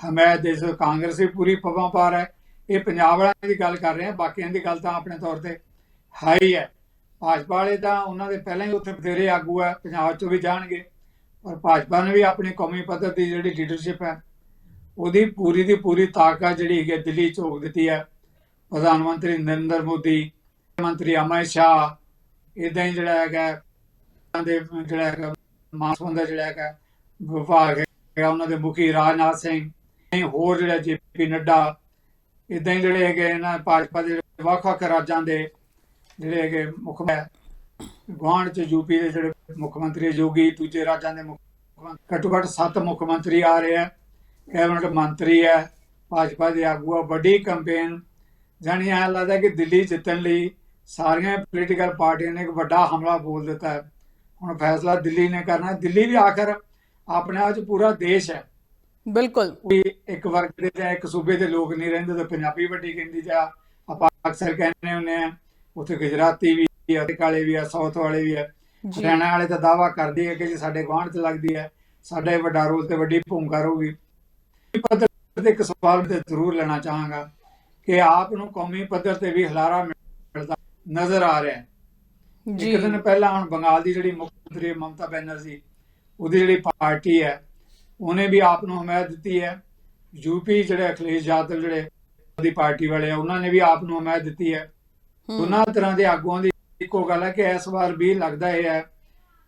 ਹਮਾਇਤ ਦੇ ਸੋ ਕਾਂਗਰਸ ਵੀ ਪੂਰੀ ਪਵਾਂ ਪਾਰ ਹੈ। ਇਹ ਪੰਜਾਬ ਵਾਲਿਆਂ ਦੀ ਗੱਲ ਕਰ ਰਹੇ ਆ ਬਾਕੀਆਂ ਦੀ ਗੱਲ ਤਾਂ ਆਪਣੇ ਤੌਰ ਤੇ ਹਾਈ ਹੈ ਭਾਜਪਾ ਵਾਲੇ ਤਾਂ ਉਹਨਾਂ ਦੇ ਪਹਿਲਾਂ ਹੀ ਉੱਥੇ ਬਥੇਰੇ ਆਗੂ ਹੈ, ਪੰਜਾਬ 'ਚੋਂ ਵੀ ਜਾਣਗੇ। ਪਰ ਭਾਜਪਾ ਨੇ ਵੀ ਆਪਣੀ ਕੌਮੀ ਪੱਧਰ ਦੀ ਜਿਹੜੀ ਲੀਡਰਸ਼ਿਪ ਹੈ, ਉਹਦੀ ਪੂਰੀ ਦੀ ਪੂਰੀ ਤਾਕਤ ਜਿਹੜੀ ਹੈਗੀ ਹੈ, ਦਿੱਲੀ ਝੋਕ ਦਿੱਤੀ ਹੈ। ਪ੍ਰਧਾਨ ਮੰਤਰੀ ਨਰਿੰਦਰ ਮੋਦੀ, ਮੰਤਰੀ ਅਮਿਤ ਸ਼ਾਹ ਇਦਾਂ ਹੀ ਜਿਹੜਾ ਹੈਗਾ, ਦੇ ਜਿਹੜਾ ਹੈਗਾ ਮਾਸੂਮ ਦਾ ਜਿਹੜਾ ਹੈਗਾ ਵਿਭਾਗ ਹੈਗਾ, ਉਹਨਾਂ ਦੇ ਮੁਖੀ ਰਾਜਨਾਥ ਸਿੰਘ ਇਹ ਹੋਰ ਜਿਹੜਾ ਜੇਪੀ ਨੱਡਾ ਇਦਾਂ ਹੀ ਜਿਹੜੇ ਹੈਗੇ ਇਹਨਾਂ ਭਾਜਪਾ ਦੇ ਵੱਖ-ਵੱਖ ਰਾਜਾਂ ਦੇ ਜਿਹੜੇ ਹੈਗੇ ਮੁੱਖ ਗੁਆਂਢ ਚ ਯੂਪੀ ਦੇ ਜਿਹੜੇ ਮੁੱਖ ਮੰਤਰੀ ਯੋਗੀ ਦੂਜੇ ਰਾਜਾਂ ਦੇ ਮੁੱਖ ਘੱਟੋ ਘੱਟ ਸੱਤ ਮੁੱਖ ਮੰਤਰੀ ਆ ਰਹੇ ਆ, ਕੈਬਨਿਟ ਮੰਤਰੀ ਹੈ, ਭਾਜਪਾ ਦੇ ਆਗੂ ਆ, ਵੱਡੀ ਕੰਪੇਨ ਜਾਣੀ ਐਂ ਲੱਗਦਾ ਕਿ ਦਿੱਲੀ ਜਿੱਤਣ ਲਈ ਸਾਰੀਆਂ ਪੋਲੀਟੀਕਲ ਪਾਰਟੀਆਂ ਨੇ ਇੱਕ ਵੱਡਾ ਹਮਲਾ ਬੋਲ ਦਿੱਤਾ ਹੈ। ਹੁਣ ਫੈਸਲਾ ਦਿੱਲੀ ਨੇ ਕਰਨਾ, ਦਿੱਲੀ ਵੀ ਆਖਰ ਆਪਣੇ ਆਪ ਚ ਪੂਰਾ ਦੇਸ਼ ਹੈ। ਬਿਲਕੁਲ। ਇੱਕ ਵਰਗ ਦੇ ਜਾਂ ਇੱਕ ਸੂਬੇ ਦੇ ਲੋਕ ਨਹੀਂ ਰਹਿੰਦੇ ਤਾਂ ਪੰਜਾਬੀ ਵੱਡੀ ਚ ਆ। ਆਪਾਂ ਅਕਸਰ ਕਹਿੰਦੇ ਹੁੰਦੇ ਆ ਉੱਥੇ ਗੁਜਰਾਤੀ ਵੀ ਆ ਤੇ ਕਾਲੇ ਵੀ ਆ ਸਾਊਥ ਵਾਲੇ ਵੀ ਆ। ਜੀ। ਹਰਿਆਣਾ ਵਾਲੇ ਤਾਂ ਦਾਵਾ ਕਰਦੇ ਆ ਕਿ ਜੀ ਸਾਡੇ ਗੁਆਂਢ ਚ ਲੱਗਦੀ ਹੈ ਸਾਡਾ ਇਹ ਵੱਡਾ ਰੋਲ ਤੇ ਵੱਡੀ ਭੂਮਿਕਾ ਰਹੂਗੀ। ਪੱਧਰ ਤੇ ਇੱਕ ਸਵਾਲ ਤੇ ਜ਼ਰੂਰ ਲੈਣਾ ਚਾਹਾਂਗਾ ਕਿ ਆਪ ਨੂੰ ਕੌਮੀ ਪੱਧਰ ਤੇ ਵੀ ਹਲਾਰਾ ਮਿਲਦਾ ਨਜ਼ਰ ਆ ਰਿਹਾ ਹੈ। ਜੀ। ਇੱਕ ਦਿਨ ਪਹਿਲਾਂ ਹੁਣ ਬੰਗਾਲ ਦੀ ਜਿਹੜੀ ਮੁੱਖ ਮੰਤਰੀ ਮਮਤਾ ਬੈਨਰਜੀ ਉਹਦੀ ਜਿਹੜੀ ਪਾਰਟੀ ਹੈ ਉਹਨੇ ਵੀ ਆਪ ਨੂੰ ਹਮਾਇਤ ਦਿੱਤੀ ਹੈ। ਯੂਪੀ ਜਿਹੜੇ ਅਖਿਲੇਸ਼ ਯਾਦਵ ਜਿਹੜੇ ਦੀ ਪਾਰਟੀ ਵਾਲੇ ਆ ਉਹਨਾਂ ਨੇ ਵੀ ਆਪ ਨੂੰ ਹਮਾਇਤ ਦਿੱਤੀ ਹੈ। ਦੋਨਾਂ ਤਰ੍ਹਾਂ ਦੇ ਆਗੂਆਂ ਦੀ ਇੱਕੋ ਗੱਲ ਹੈ ਕਿ ਇਸ ਵਾਰ ਵੀ ਲੱਗਦਾ ਇਹ ਹੈ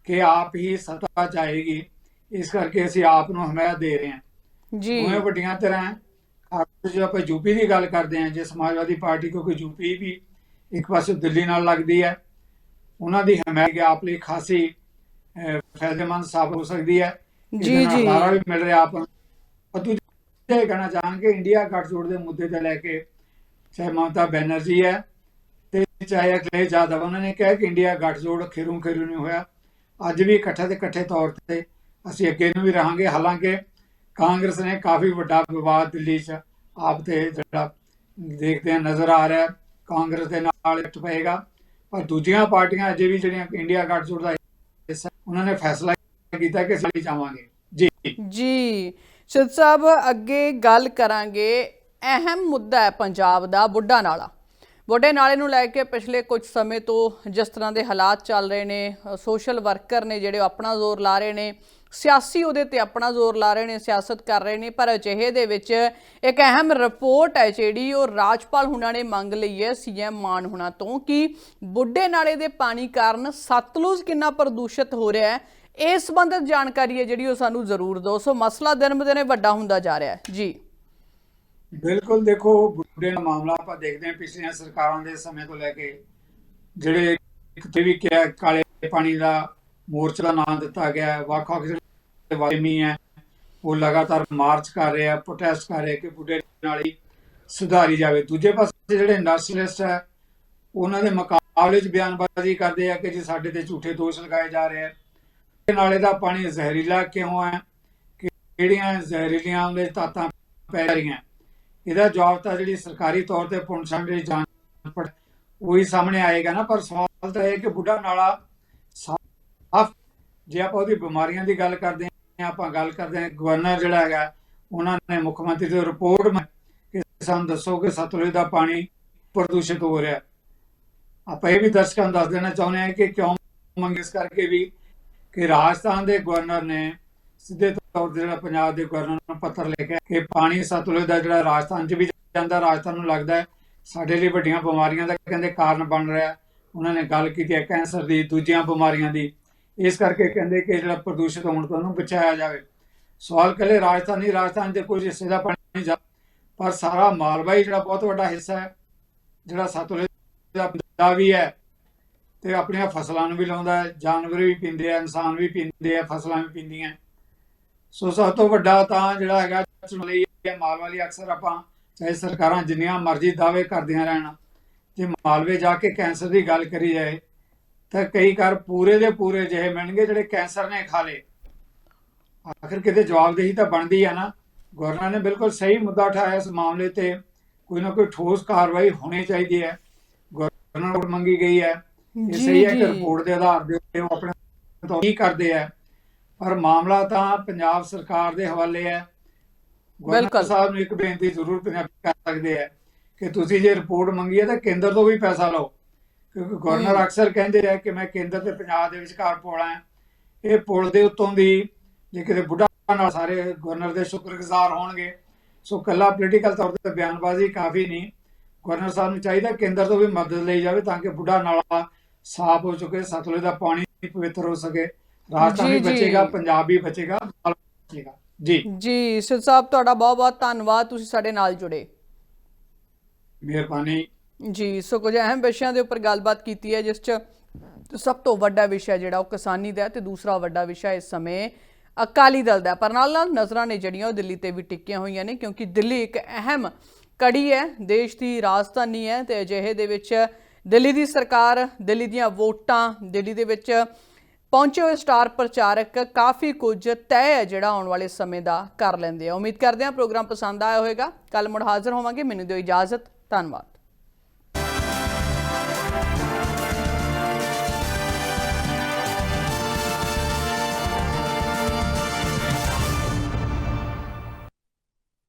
ਕਿ ਆਪ ਹੀ ਸੱਤਾ ਚਾਹੇਗੀ ਇਸ ਕਰਕੇ ਅਸੀਂ ਆਪ ਨੂੰ ਹਮਾਇਤ ਦੇ ਰਹੇ ਹਾਂ। ਜੀ। ਦੋਵੇਂ ਵੱਡੀਆਂ ਤਰ੍ਹਾਂ ਜੇ ਆਪਾਂ ਯੂਪੀ ਦੀ ਗੱਲ ਕਰਦੇ ਹਾਂ ਜੇ ਸਮਾਜਵਾਦੀ ਪਾਰਟੀ ਕਿਉਂਕਿ ਯੂਪੀ ਵੀ ਇੱਕ ਪਾਸੇ ਦਿੱਲੀ ਨਾਲ ਲੱਗਦੀ ਹੈ ਉਹਨਾਂ ਦੀ ਹਮਾਇਤ ਆਪ ਲਈ ਖਾਸੀ ਫਾਇਦੇਮੰਦ ਸਾਬਤ ਹੋ ਸਕਦੀ ਹੈ। ਜੀ, ਜੀ। ਹੁਲਾਰਾ ਵੀ ਮਿਲ ਰਿਹਾ ਆਪ ਔਰ ਦੂਜਾ ਇਹ ਕਹਿਣਾ ਚਾਹਾਂਗੇ ਇੰਡੀਆ ਗੱਠਜੋੜ ਦੇ ਮੁੱਦੇ ਤੇ ਲੈ ਕੇ ਚਾਹੇ ਮਮਤਾ ਬੈਨਰਜੀ ਹੈ ਤੇ ਆਇਆ ਅਖਿਲੇਸ਼ ਯਾਦਵ ਉਹਨਾਂ ਨੇ ਕਿਹਾ ਕਿ ਇੰਡੀਆ ਗੱਠਜੋੜ ਖੇਰੂ ਖੇਰੂ ਨਹੀਂ ਹੋਇਆ। ਅੱਜ ਵੀ ਇਕੱਠੇ ਤੇ ਇਕੱਠੇ ਤੌਰ ਤੇ ਅਸੀਂ ਅੱਗੇ ਨੂੰ ਵੀ ਰਹਾਂਗੇ। ਹਾਲਾਂਕਿ ਕਾਂਗਰਸ ਨੇ ਕਾਫੀ ਵੱਡਾ ਵਿਵਾਦ ਦਿੱਲੀ 'ਚ ਆਪ ਤੇ ਜਿਹੜਾ ਦੇਖਦੇ ਆ ਨਜ਼ਰ ਆ ਰਿਹਾ। ਕਾਂਗਰਸ ਦੇ ਨਾਲ ਇਕੱਠ ਪਏਗਾ। ਪਰ ਦੂਜੀਆਂ ਪਾਰਟੀਆਂ ਅਜੇ ਵੀ ਜਿਹੜੀਆਂ ਇੰਡੀਆ ਗੱਠਜੋੜ ਦਾ ਉਹਨਾਂ ਨੇ ਫੈਸਲਾ ਕੀਤਾ ਕਿ ਅਸੀਂ ਜਾਵਾਂਗੇ। ਜੀ। ਜੀ। ਸਿੱਧ ਸਾਹਿਬ, ਅੱਗੇ ਗੱਲ ਕਰਾਂਗੇ। ਅਹਿਮ ਮੁੱਦਾ ਹੈ ਪੰਜਾਬ ਦਾ ਬੁੱਢਾ ਨਾਲਾ। ਬੁੱਢੇ ਨਾਲੇ ਨੂੰ ਲੈ ਕੇ ਪਿਛਲੇ ਕੁਝ ਸਮੇਂ ਤੋਂ ਜਿਸ ਤਰ੍ਹਾਂ ਦੇ ਹਾਲਾਤ ਚੱਲ ਰਹੇ ਨੇ ਸੋਸ਼ਲ ਵਰਕਰ ਨੇ ਜਿਹੜੇ ਉਹ ਆਪਣਾ ਜ਼ੋਰ ਲਾ ਰਹੇ ਨੇ, ਸਿਆਸੀ ਉਹਦੇ ਤੇ ਆਪਣਾ ਜ਼ੋਰ ਲਾ ਰਹੇ ਨੇ, ਸਿਆਸਤ ਕਰ ਰਹੇ ਨੇ, ਪਰ ਅਜਿਹੇ ਦੇ ਵਿੱਚ ਇੱਕ ਅਹਿਮ ਰਿਪੋਰਟ ਹੈ ਜਿਹੜੀ ਉਹ ਰਾਜਪਾਲ ਹੁਣਾਂ ਨੇ ਮੰਗ ਲਈ ਹੈ ਸੀਐਮ ਮਾਨ ਹੁਣਾਂ ਤੋਂ ਕਿ ਬੁੱਢੇ ਨਾਲੇ ਦੇ ਪਾਣੀ ਕਾਰਨ ਸਤਲੁਜ ਕਿੰਨਾ ਪ੍ਰਦੂਸ਼ਿਤ ਹੋ ਰਿਹਾ ਹੈ ਇਸ ਸੰਬੰਧਿਤ ਜਾਣਕਾਰੀ ਹੈ ਜਿਹੜੀ ਉਹ ਸਾਨੂੰ ਜ਼ਰੂਰ ਦਿਓ। ਸੋ ਮਸਲਾ ਦਿਨ ਬ ਦਿਨ ਵੱਡਾ ਹੁੰਦਾ ਜਾ ਰਿਹਾ ਹੈ। ਜੀ। ਬਿਲਕੁਲ ਦੇਖੋ ਬੁੱਢੇ ਦਾ ਮਾਮਲਾ ਆਪਾਂ ਦੇਖਦੇ ਹਾਂ ਪਿਛਲੀਆਂ ਸਰਕਾਰਾਂ ਦੇ ਸਮੇਂ ਤੋਂ ਲੈ ਕੇ ਜਿਹੜੇ ਕਿਤੇ ਵੀ ਕਿਹਾ ਕਾਲੇ ਪਾਣੀ ਦਾ ਮੋਰਚਾ ਦਾ ਨਾਮ ਦਿੱਤਾ ਗਿਆ ਹੈ, ਵੱਖ-ਵੱਖ ਜਿਹੜੇ ਵਾਇਮੀ ਹੈ। ਉਹ ਲਗਾਤਾਰ ਮਾਰਚ ਕਰ ਰਹੇ ਆ ਪ੍ਰੋਟੈਸਟ ਕਰ ਰਹੇ ਕਿ ਬੁੱਢੇ ਨਾਲੀ ਸੁਧਾਰੀ ਜਾਵੇ। ਦੂਜੇ ਪਾਸੇ ਜਿਹੜੇ ਇੰਡਸਟਰੀਲਿਸਟ ਹੈ ਉਹਨਾਂ ਦੇ ਮੁਕਾਬਲੇ 'ਚ ਬਿਆਨਬਾਜ਼ੀ ਕਰਦੇ ਆ ਕਿ ਜੀ ਸਾਡੇ ਤੇ ਝੂਠੇ ਦੋਸ਼ ਲਗਾਏ ਜਾ ਰਹੇ ਆ। ਨਾਲੇ ਦਾ ਪਾਣੀ ਜ਼ਹਿਰੀਲਾ ਕਿਉਂ ਹੈ? ਕਿ ਕਿਹੜੀਆਂ ਜ਼ਹਿਰੀਲੀਆਂ ਉਹਦੇ ਤਾਤਾਂ ਪੈ ਰਹੀਆਂ? ਇਹਦਾ ਜਵਾਬ ਤਾਂ ਜਿਹੜੀ ਸਰਕਾਰੀ ਤੌਰ ਤੇ ਪੁਣਛਾਣ ਦੀ ਜਾਂਚ ਪੜ ਉਹੀ ਸਾਹਮਣੇ ਆਏਗਾ ਨਾ, ਪਰ ਸਵਾਲ ਤਾਂ ਇਹ ਕਿ ਬੁੱਢਾ ਨਾਲਾ ਸਾਫ਼ ਜੇ ਆਪਾਂ ਉਹਦੀ ਬਿਮਾਰੀਆਂ ਦੀ ਗੱਲ ਕਰਦੇ ਹਾਂ, ਆਪਾਂ ਗੱਲ ਕਰਦੇ ਹਾਂ, ਗਵਰਨਰ ਜਿਹੜਾ ਹੈਗਾ, ਉਹਨਾਂ ਨੇ ਮੁੱਖ ਮੰਤਰੀ ਤੋਂ ਰਿਪੋਰਟ ਕਿ ਸਾਨੂੰ ਦੱਸੋ ਕਿ ਸਤਲੁਜ ਦਾ ਪਾਣੀ ਪ੍ਰਦੂਸ਼ਿਤ ਹੋ ਰਿਹਾ। ਆਪਾਂ ਇਹ ਵੀ ਦਰਸ਼ਕਾਂ ਨੂੰ ਦੱਸ ਦੇਣਾ ਚਾਹੁੰਦੇ ਹਾਂ ਕਿ ਕਿਉਂ ਮੰਗ ਇਸ ਕਰਕੇ ਵੀ ਕਿ ਰਾਜਸਥਾਨ ਦੇ ਗਵਰਨਰ ਨੇ ਸਿੱਧੇ ਤੌਰ ਤੇ ਜਿਹੜਾ ਪੰਜਾਬ ਦੇ ਗਵਰਨਰ ਨੂੰ ਪੱਤਰ ਲਿਖਿਆ ਕਿ ਪਾਣੀ ਸਤਲੁਜ ਦਾ ਜਿਹੜਾ ਰਾਜਸਥਾਨ 'ਚ ਵੀ ਜਾਂਦਾ, ਰਾਜਸਥਾਨ ਨੂੰ ਲੱਗਦਾ ਹੈ। ਸਾਡੇ ਲਈ ਵੱਡੀਆਂ ਬਿਮਾਰੀਆਂ ਦਾ ਕਹਿੰਦੇ ਕਾਰਨ ਬਣ ਰਿਹਾ ਉਹਨਾਂ ਨੇ ਗੱਲ ਕੀਤੀ ਹੈ ਕੈਂਸਰ ਦੀ, ਦੂਜੀਆਂ ਬਿਮਾਰੀਆਂ ਦੀ। ਇਸ ਕਰਕੇ ਕਹਿੰਦੇ ਕਿ ਜਿਹੜਾ ਪ੍ਰਦੂਸ਼ਿਤ ਹੋਣ ਤੋਂ ਉਹਨੂੰ ਬਚਾਇਆ ਜਾਵੇ। ਸਵਾਲ ਕੱਲੇ ਰਾਜਸਥਾਨੀ ਰਾਜਸਥਾਨ ਦੇ ਕੁਝ ਹਿੱਸੇ ਦਾ ਪਾਣੀ ਜਾ ਪਰ ਸਾਰਾ ਮਾਲਵਾ ਹੀ ਜਿਹੜਾ ਬਹੁਤ ਵੱਡਾ ਹਿੱਸਾ ਹੈ, ਜਿਹੜਾ ਸਤਲੁਜ ਦਾ ਦਾ ਵੀ ਹੈ, ਤੇ ਆਪਣੀਆਂ ਫਸਲਾਂ ਨੂੰ ਵੀ ਲਾਉਂਦਾ ਹੈ। ਜਾਨਵਰ ਵੀ ਪੀਂਦੇ ਆ, ਇਨਸਾਨ ਵੀ ਪੀਂਦੇ ਆ, ਫਸਲਾਂ ਵੀ ਪੀਂਦੀਆਂ। ਸੋ ਸਭ ਤੋਂ ਵੱਡਾ ਤਾਂ ਜਿਹੜਾ ਹੈਗਾ ਲਈ ਮਾਲਵਾ ਲਈ ਅਕਸਰ ਆਪਾਂ ਚਾਹੇ ਸਰਕਾਰਾਂ ਜਿੰਨੀਆਂ ਮਰਜ਼ੀ ਦਾਅਵੇ ਕਰਦੀਆਂ ਰਹਿਣ ਜੇ ਮਾਲਵੇ ਜਾ ਕੇ ਕੈਂਸਰ ਦੀ ਗੱਲ ਕਰੀ ਜਾਏ ਤਾਂ ਕਈ ਘਰ ਪੂਰੇ ਦੇ ਪੂਰੇ ਜਿਹੇ ਮਿਲਣਗੇ ਜਿਹੜੇ ਕੈਂਸਰ ਨੇ ਖਾ ਲਏ। ਆਖਿਰ ਕਿਤੇ ਜਵਾਬਦੇਹੀ ਤਾਂ ਬਣਦੀ ਆ ਨਾ। ਗਵਰਨਰ ਨੇ ਬਿਲਕੁਲ ਸਹੀ ਮੁੱਦਾ ਉਠਾਇਆ ਇਸ ਮਾਮਲੇ ਤੇ। ਕੋਈ ਨਾ ਕੋਈ ਠੋਸ ਕਾਰਵਾਈ ਹੋਣੀ ਚਾਹੀਦੀ ਹੈ। ਗਵਰਨਰ ਕੋਲ ਮੰਗੀ ਗਈ ਹੈ। ਇਹ ਸਹੀ ਹੈ ਕਿ। ਰਿਪੋਰਟ ਦੇ ਆਧਾਰ ਦੇ ਉੱਤੇ ਉਹ ਆਪਣੇ ਕੀ ਕਰਦੇ ਆ। ਪਰ ਮਾਮਲਾ ਤਾਂ ਪੰਜਾਬ ਸਰਕਾਰ ਦੇ ਹਵਾਲੇ ਹੈ। ਬਿਲਕੁਲ। ਸਾਹਿਬ ਨੂੰ ਇੱਕ ਬੇਨਤੀ ਜ਼ਰੂਰ ਪੰਜਾਬੀ ਕਰ ਸਕਦੇ ਆ ਕਿ ਤੁਸੀਂ ਜੇ ਰਿਪੋਰਟ ਮੰਗੀ ਹੈ ਤਾਂ ਕੇਂਦਰ ਤੋਂ ਵੀ ਪੈਸਾ ਲਓ। ਕਿਉਂਕਿ ਗਵਰਨਰ। ਅਕਸਰ ਕਹਿੰਦੇ ਆ ਕਿ ਮੈਂ ਕੇਂਦਰ ਤੇ ਪੰਜਾਬ ਦੇ ਵਿਚਕਾਰ ਪੁਲ ਆ ਇਹ ਪੁਲ ਦੇ ਉੱਤੋਂ ਦੀ ਜੇ ਕਿਤੇ ਬੁੱਢਾ ਨਾਲ ਸਾਰੇ ਗਵਰਨਰ ਦੇ ਸ਼ੁਕਰਗੁਜ਼ਾਰ ਹੋਣਗੇ। ਸੋ ਕੱਲਾ ਪੋਲੀਟੀਕਲ ਤੌਰ ਤੇ ਬਿਆਨਬਾਜ਼ੀ ਕਾਫੀ ਨਹੀਂ। ਗਵਰਨਰ ਸਾਹਿਬ ਨੂੰ ਚਾਹੀਦਾ ਕੇਂਦਰ ਤੋਂ ਵੀ ਮਦਦ ਲਈ ਜਾਵੇ ਤਾਂ ਕਿ ਬੁੱਢਾ ਨਾਲਾ ਸਾਫ਼ ਹੋ ਚੁੱਕੇ ਸਤਲੁਜ ਦਾ ਪਾਣੀ ਪਵਿੱਤਰ ਹੋ ਸਕੇ। ਰਾਜਸਥਾਨ ਵੀ। ਬਚੇਗਾ ਪੰਜਾਬ ਵੀ ਬਚੇਗਾ ਬਚੇਗਾ ਜੀ ਜੀ ਸਿੱਧ ਸਾਹਿਬ ਤੁਹਾਡਾ ਬਹੁਤ ਬਹੁਤ ਧੰਨਵਾਦ ਤੁਸੀਂ ਸਾਡੇ ਨਾਲ ਜੁੜੇ ਮਿਹਰਬਾਨੀ ਜੀ ਸੋ ਕੁਝ ਅਹਿਮ ਵਿਸ਼ਿਆਂ ਦੇ ਉੱਪਰ ਗੱਲਬਾਤ ਕੀਤੀ ਹੈ ਜਿਸ 'ਚ ਸਭ ਤੋਂ ਵੱਡਾ ਵਿਸ਼ਾ ਜਿਹੜਾ ਉਹ ਕਿਸਾਨੀ ਦਾ ਹੈ ਤੇ ਦੂਸਰਾ ਵੱਡਾ ਵਿਸ਼ਾ ਇਸ ਸਮੇਂ ਅਕਾਲੀ ਦਲ ਦਾ। ਪਰ ਨਾਲ ਨਾਲ ਨਜ਼ਰਾਂ ਨੇ ਜਿਹੜੀਆਂ ਉਹ ਦਿੱਲੀ ਤੇ ਵੀ ਟਿੱਕੀਆਂ ਹੋਈਆਂ ਨੇ ਕਿਉਂਕਿ ਦਿੱਲੀ ਇੱਕ ਅਹਿਮ ਕੜੀ ਹੈ ਦੇਸ਼ ਦੀ ਰਾਜਧਾਨੀ ਹੈ ਤੇ ਅਜਿਹੇ ਦੇ ਵਿੱਚ ਦਿੱਲੀ ਦੀ ਸਰਕਾਰ ਦਿੱਲੀ ਦੀਆਂ ਵੋਟਾਂ ਦਿੱਲੀ ਦੇ ਵਿੱਚ ਪਹੁੰਚੇ ਹੋਏ ਸਟਾਰ ਪ੍ਰਚਾਰਕ ਕਾਫੀ ਕੁਝ ਤੈਅ ਹੈ ਜਿਹੜਾ ਆਉਣ ਵਾਲੇ ਸਮੇਂ ਦਾ ਕਰ ਲੈਂਦੇ ਆ। ਉਮੀਦ ਕਰਦੇ ਹਾਂ ਪ੍ਰੋਗਰਾਮ ਪਸੰਦ ਆਇਆ ਹੋਵੇਗਾ। ਕੱਲ ਮੁੜ ਹਾਜ਼ਰ ਹੋਵਾਂਗੇ। ਮੈਨੂੰ ਦਿਓ ਇਜਾਜ਼ਤ। ਧੰਨਵਾਦ।